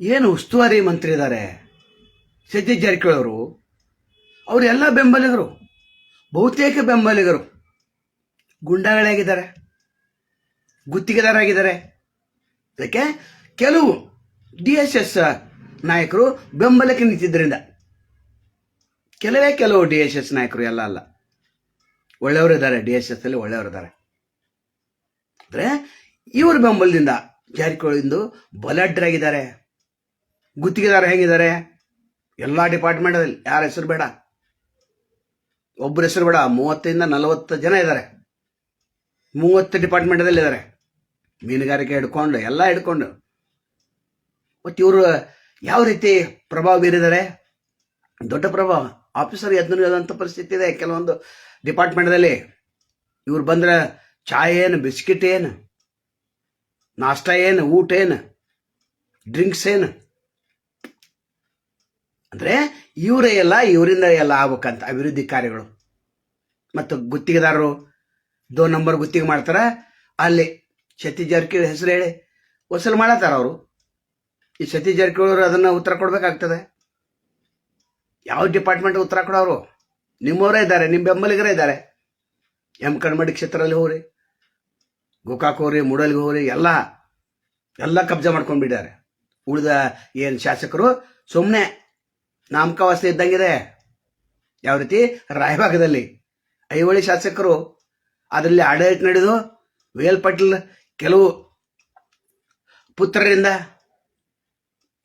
ಏನು ಉಸ್ತುವಾರಿ ಮಂತ್ರಿ ಇದ್ದಾರೆ? ಸತೀಶ್ ಜಾರಕಿಹೊಳಿ ಅವರು ಅವರೆಲ್ಲ ಬೆಂಬಲಿಗರು. ಬಹುತೇಕ ಬೆಂಬಲಿಗರು. ಗುಂಡಾಗಳಾಗಿದ್ದಾರೆ. ಗುತ್ತಿಗೆದಾರಾಗಿದ್ದಾರೆ ಅದಕ್ಕೆ ಕೆಲವು ಡಿ ಎಸ್ ಎಸ್ ನಾಯಕರು ಬೆಂಬಲಕ್ಕೆ ನಿಂತಿದ್ದರಿಂದ. ಕೆಲವೇ ಕೆಲವು ಡಿ ಎಸ್ ಎಸ್ ನಾಯಕರು ಎಲ್ಲ ಅಲ್ಲ. ಒಳ್ಳೆಯವರು ಇದ್ದಾರೆ. ಡಿ ಎಸ್ ಎಸ್ ಅಲ್ಲಿ ಒಳ್ಳೆಯವರು ಇದ್ದಾರೆ. ಅಂದರೆ ಇವ್ರ ಬೆಂಬಲದಿಂದ ಜಾರಕಿಹೊಳಿಂದು ಬಲಾಢ್ಯರಾಗಿದ್ದಾರೆ. ಗುತ್ತಿಗೆದಾರ ಹೇಗಿದ್ದಾರೆ? ಎಲ್ಲ ಡಿಪಾರ್ಟ್ಮೆಂಟಲ್ಲಿ ಯಾರ ಹೆಸರು ಬೇಡ? ಒಬ್ಬರ ಹೆಸರು ಬೇಡ. ಮೂವತ್ತರಿಂದ ನಲವತ್ತು ಜನ ಇದ್ದಾರೆ. ಮೂವತ್ತು ಡಿಪಾರ್ಟ್ಮೆಂಟದಲ್ಲಿ ಇದ್ದಾರೆ. ಮೀನುಗಾರಿಕೆ ಹಿಡ್ಕೊಂಡು, ಎಲ್ಲ ಹಿಡ್ಕೊಂಡು. ಮತ್ತು ಇವರು ಯಾವ ರೀತಿ ಪ್ರಭಾವ ಬೀರಿದ್ದಾರೆ? ದೊಡ್ಡ ಪ್ರಭಾವ. ಆಫೀಸರ್ ಎದ್ದಂಥ ಪರಿಸ್ಥಿತಿ ಇದೆ ಕೆಲವೊಂದು ಡಿಪಾರ್ಟ್ಮೆಂಟ್ದಲ್ಲಿ ಇವ್ರು ಬಂದ್ರೆ ಚಾಯ್ ಏನು, ಬಿಸ್ಕಿಟ್ ಏನು, ನಾಷ್ಟ ಏನು, ಊಟ ಏನು ಡ್ರಿಂಕ್ಸ್ ಏನು? ಅಂದರೆ ಇವರೇ ಎಲ್ಲ ಇವರಿಂದ ಎಲ್ಲ ಆಗ್ಬೇಕಂತ ಅಭಿವೃದ್ಧಿ ಕಾರ್ಯಗಳು. ಮತ್ತು ಗುತ್ತಿಗೆದಾರರು, ದೋ ನಂಬರ್ ಗುತ್ತಿಗೆ ಮಾಡ್ತಾರೆ, ಅಲ್ಲಿ ಸತೀಶ್ ಜಾರಕಿಹೊಳಿ ಹೆಸರು ಹೇಳಿ ವಸೂಲು ಮಾಡತ್ತಾರ ಅವರು. ಈ ಸತೀಶ್ ಜಾರಕಿಹೊಳಿ ಅದನ್ನು ಉತ್ತರ ಕೊಡಬೇಕಾಗ್ತದೆ. ಯಾವ ಡಿಪಾರ್ಟ್ಮೆಂಟ್ ಉತ್ತರ ಕೊಡೋರು? ನಿಮ್ಮವರೇ ಇದ್ದಾರೆ ನಿಮ್ಮ ಬೆಂಬಲಿಗರೇ ಇದ್ದಾರೆ. ಎಂ ಕಣ್ಮಡಿ ಕ್ಷೇತ್ರದಲ್ಲಿ ಹೋಗ್ರಿ, ಗೋಕಾಕ್ ಹೋಗ್ರಿ, ಮೂಡಲ್ಗೆ ಹೋಗ್ರಿ, ಎಲ್ಲ ಎಲ್ಲ ಕಬ್ಜಾ ಮಾಡ್ಕೊಂಡ್ಬಿಟ್ಟಿದ್ದಾರೆ ಉಳಿದ ಏನು ಶಾಸಕರು ಸುಮ್ಮನೆ ನಾಮಕಾವಾಸ್ತೆ ಇದ್ದಂಗಿದೆ. ಯಾವ ರೀತಿ? ರಾಯಭಾಗದಲ್ಲಿ. ಐಹೊಳಿ ಶಾಸಕರು ಅದರಲ್ಲಿ ಆಡಳಿತ ನಡೆದು ವೇಲ್ ಪಾಟೀಲ್ ಕೆಲವು ಪುತ್ರರಿಂದ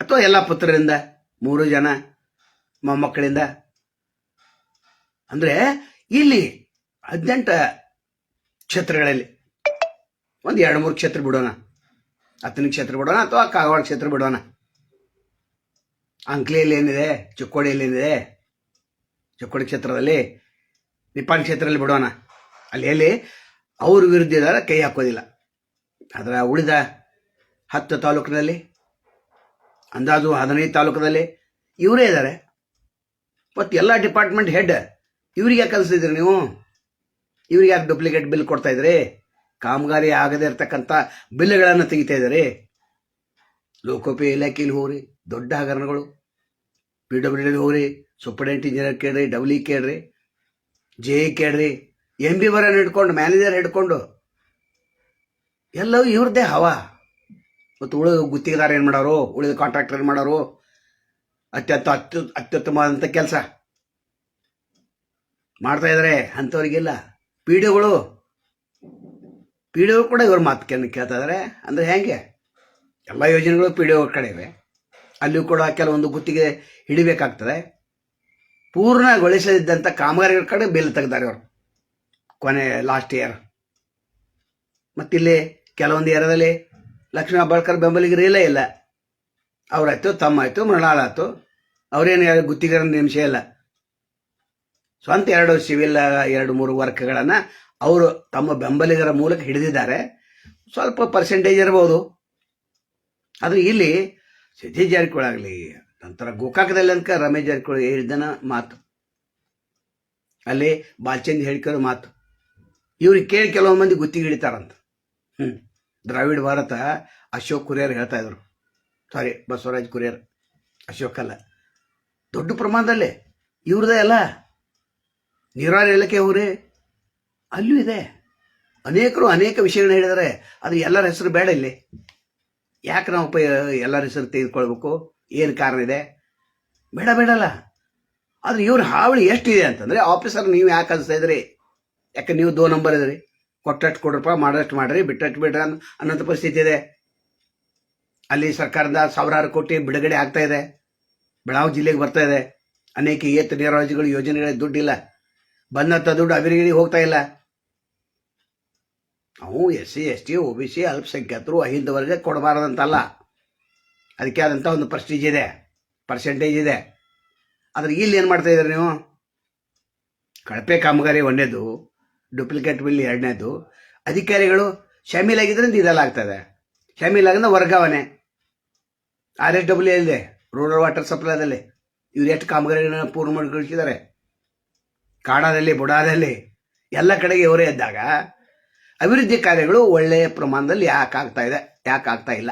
ಅಥವಾ ಎಲ್ಲ ಪುತ್ರರಿಂದ, ಮೂರು ಜನ ಮೊಮ್ಮಕ್ಕಳಿಂದ. ಅಂದರೆ ಇಲ್ಲಿ ಹದಿನೆಂಟು ಕ್ಷೇತ್ರಗಳಲ್ಲಿ ಒಂದು ಎರಡು ಮೂರು ಕ್ಷೇತ್ರ ಬಿಡೋಣ. ಹತ್ತನೇ ಕ್ಷೇತ್ರ ಬಿಡೋಣ ಅಥವಾ ಕಾಗವಾಡ ಕ್ಷೇತ್ರ ಬಿಡೋಣ. ಅಂಕ್ಲಿಯಲ್ಲಿ ಏನಿದೆ? ಚಿಕ್ಕೋಡಿಯಲ್ಲಿ ಏನಿದೆ? ಚಿಕ್ಕೋಡಿ ಕ್ಷೇತ್ರದಲ್ಲಿ ನಿಪಾನ್ ಕ್ಷೇತ್ರದಲ್ಲಿ ಬಿಡೋಣ. ಅಲ್ಲಿ ಎಲ್ಲಿ ಅವ್ರ ವಿರುದ್ಧ ಇದ್ದಾರೆ ಕೈ ಹಾಕೋದಿಲ್ಲ. ಆದರೆ ಉಳಿದ ಹತ್ತು ತಾಲೂಕಿನಲ್ಲಿ, ಅಂದಾಜು ಹದಿನೈದು ತಾಲೂಕಿನಲ್ಲಿ ಇವರೇ ಇದ್ದಾರೆ ಮತ್ತು ಎಲ್ಲ ಡಿಪಾರ್ಟ್ಮೆಂಟ್ ಹೆಡ್ ಇವ್ರಿಗೆ ಯಾಕೆ ಕಲಿಸಿದ್ರಿ ನೀವು? ಇವ್ರಿಗೆ ಯಾಕೆ ಡೂಪ್ಲಿಕೇಟ್ ಬಿಲ್ ಕೊಡ್ತಾ ಇದ್ರಿ ಕಾಮಗಾರಿ ಆಗದೇ ಇರತಕ್ಕಂಥ ಬಿಲ್ಗಳನ್ನು ತೆಗಿತಾ ಇದ್ದಾರೆ? ಲೋಕೋಪಿ ಇಲಾಖೆಯಲ್ಲಿ ಹೋಗ್ರಿ. ದೊಡ್ಡ ಹಗರಣಗಳು. ಪಿ ಡಬ್ಲ್ಯೂ ಡಿ ಹೋಗ್ರಿ ಸೂಪರ್ಡೆಂಟ್ ಇಂಜಿನಿಯರ್ ಕೇಳ್ರಿ ಡಬ್ಲಿ ಕೇಳ್ರಿ ಜೆ ಇ ಕೇಳ್ರಿ ಎಂ ಬಿ ಬರೋನ್ ಹಿಡ್ಕೊಂಡು ಮ್ಯಾನೇಜರ್ ಹಿಡ್ಕೊಂಡು, ಎಲ್ಲವೂ ಇವ್ರದ್ದೇ ಹವಾ. ಮತ್ತು ಉಳಿದ ಗುತ್ತಿಗೆದಾರ ಏನು ಮಾಡೋರು, ಉಳಿದ ಕಾಂಟ್ರಾಕ್ಟರ್ ಏನು ಮಾಡೋರು, ಅತ್ಯಂತ ಅತ್ಯು ಅತ್ಯುತ್ತಮವಾದಂಥ ಕೆಲಸ. ಮಾಡ್ತಾ ಇದ್ದಾರೆ ಅಂಥವ್ರಿಗೆಲ್ಲ. ಪಿ ಡಿಗಳು ಪಿ ಡಿಗಳು ಕೂಡ ಇವ್ರ ಮಾತು ಕೇಳಿ ಕೇಳ್ತಾ ಇದ್ದಾರೆ ಅಂದರೆ ಹೇಗೆ? ಎಲ್ಲ ಯೋಜನೆಗಳು ಪಿ ಡಿ ಕಡೆ ಇವೆ. ಅಲ್ಲಿಯೂ ಕೂಡ ಕೆಲವೊಂದು ಗುತ್ತಿಗೆ ಹಿಡಿಬೇಕಾಗ್ತದೆ. ಪೂರ್ಣಗೊಳಿಸದಿದ್ದಂಥ ಕಾಮಗಾರಿಗಳ ಕಡೆ ಬಿಲ್ ತೆಗ್ದಾರೆ ಅವರು. ಕೊನೆ ಲಾಸ್ಟ್ ಇಯರ್ ಮತ್ತಿಲ್ಲಿ ಕೆಲವೊಂದು ಏರಿಯಾದಲ್ಲಿ ಲಕ್ಷ್ಮೀ ಹೆಬ್ಬಾಳ್ಕರ್ ಬೆಂಬಲಿಗರು ಇಲ್ಲ ಇಲ್ಲ. ಅವರಾಯ್ತು ತಮ್ಮ ಆಯಿತು ಮೃಣಾಲ್ ಆಯ್ತು. ಅವರೇನು ಯಾರು ಗುತ್ತಿಗೆರನ್ನ ನಿಮಿಷ ಇಲ್ಲ. ಸ್ವಂತ ಎರಡು ಸಿವಿಲ್ ಎರಡು ಮೂರು ವರ್ಕ್ಗಳನ್ನು ಅವರು ತಮ್ಮ ಬೆಂಬಲಿಗರ ಮೂಲಕ ಹಿಡಿದಿದ್ದಾರೆ. ಸ್ವಲ್ಪ ಪರ್ಸೆಂಟೇಜ್ ಇರ್ಬೋದು. ಅದು ಇಲ್ಲಿ ಸತೀಶ್ ಜಾರಕಿಹೊಳಿ ನಂತರ ಗೋಕಾಕದಲ್ಲಿ ಅನ್ಕ ರಮೇಶ್ ಜಾರಕಿಹೊಳಿ ಹೇಳಿದನ ಮಾತು. ಅಲ್ಲಿ ಬಾಲ್ಚಂದ್ ಹೇಳ್ಕೊಂಡು ಮಾತು. ಇವ್ರಿಗೆ ಕೇಳಿ ಕೆಲವೊಂದು ಮಂದಿ ಗುತ್ತಿಗೆ ಹಿಡಿತಾರಂತ. ಹ್ಞೂ ದ್ರಾವಿಡ ಭಾರತ ಅಶೋಕ್ ಕುರಿಯರ್ ಹೇಳ್ತಾ ಇದ್ರು. ಸಾರಿ, ಬಸವರಾಜ್ ಕುರಿಯರ್. ಅಶೋಕ್ ಅಲ್ಲ. ದೊಡ್ಡ ಪ್ರಮಾಣದಲ್ಲಿ. ಇವ್ರದೇ ಅಲ್ಲ. ನೀರಾವರಿ ಇಲಾಖೆ ಅವರೇ. ಅಲ್ಲೂ ಇದೆ. ಅನೇಕರು ಅನೇಕ ವಿಷಯಗಳನ್ನ ಹೇಳಿದ್ದಾರೆ ಅದು ಎಲ್ಲರ ಹೆಸರು ಬೇಡ ಇಲ್ಲಿ. ಯಾಕೆ ನಾವು ಪ ಎಲ್ಲರ ಹೆಸರು ತೆಗೆದುಕೊಳ್ಬೇಕು? ಏನು ಕಾರಣ ಇದೆ? ಬೇಡ, ಬೇಡಲ್ಲ. ಆದರೆ ಇವ್ರ ಹಾವಳಿ ಎಷ್ಟಿದೆ ಅಂತಂದರೆ, ಆಫೀಸರ್, ನೀವು ಯಾಕೆ ಅನಿಸ್ತಾ ಇದ್ರಿ ಯಾಕೆ ನೀವು ದೋ ನಂಬರ್ ಇದ್ರಿ ಕೊಟ್ಟಷ್ಟು ಕೊಡ್ರಪ್ಪ, ಮಾಡಷ್ಟು ಮಾಡ್ರಿ, ಬಿಟ್ಟಷ್ಟು ಬಿಡ್ರಿ ಅನ್ನೋ ಪರಿಸ್ಥಿತಿ ಇದೆ. ಅಲ್ಲಿ ಸರ್ಕಾರದ ಸಾವಿರಾರು ಕೋಟಿ ಬಿಡುಗಡೆ ಆಗ್ತಾ ಇದೆ. ಬೆಳಗಾವಿ ಜಿಲ್ಲೆಗೆ ಬರ್ತಾ ಇದೆ. ಅನೇಕ ಏತ ನೀರಾವರಿಗಳು ಯೋಜನೆಗಳಿಗೆ ದುಡ್ಡಿಲ್ಲ. ಬಂದಂಥ ದುಡ್ಡು ಅಭಿವೃದ್ಧಿಗೆ ಹೋಗ್ತಾ ಇಲ್ಲ. ಅವು S C, S T O B C, ಅಲ್ಪಸಂಖ್ಯಾತರು ವರ್ಗ ಕೊಡಬಾರದಂತಲ್ಲ. ಅದಕ್ಕೆ ಆದಂಥ ಒಂದು ಪ್ರೆಸ್ಟೀಜ್ ಇದೆ ಪರ್ಸೆಂಟೇಜ್ ಇದೆ. ಆದರೆ ಇಲ್ಲಿ ಏನು ಮಾಡ್ತಾ ಇದ್ದೀರಿ ನೀವು? ಕಳಪೆ ಕಾಮಗಾರಿ ಒಂದೇದು ಡೂಪ್ಲಿಕೇಟ್ ಬಿಲ್ ಎರಡನೇದು. ಅಧಿಕಾರಿಗಳು ಶಾಮೀಲಾಗಿದ್ದರಿಂದ ಇದೆಲ್ಲ ಆಗ್ತದೆ ಶಾಮೀಲಾಗಿಂದ ವರ್ಗಾವಣೆ. ಆರ್ ಎಸ್ ಡಬ್ಲ್ಯೂ ಎಲ್ಲಿದೆ ರೂರಲ್ ವಾಟರ್ ಸಪ್ಲೈದಲ್ಲಿ ಇವ್ರು ಎಷ್ಟು ಕಾಮಗಾರಿಗಳನ್ನ ಪೂರ್ಣ ಮಾಡಿಗಳಿಸಿದ್ದಾರೆ ಕಾಡದಲ್ಲಿ, ಬುಡಾದಲ್ಲಿ, ಎಲ್ಲ ಕಡೆಗೆ ಇವರೇ ಇದ್ದಾಗ ಅಭಿವೃದ್ಧಿ ಕಾರ್ಯಗಳು ಒಳ್ಳೆಯ ಪ್ರಮಾಣದಲ್ಲಿ ಯಾಕೆ ಆಗ್ತಾ ಇದೆ, ಯಾಕೆ ಆಗ್ತಾ ಇಲ್ಲ?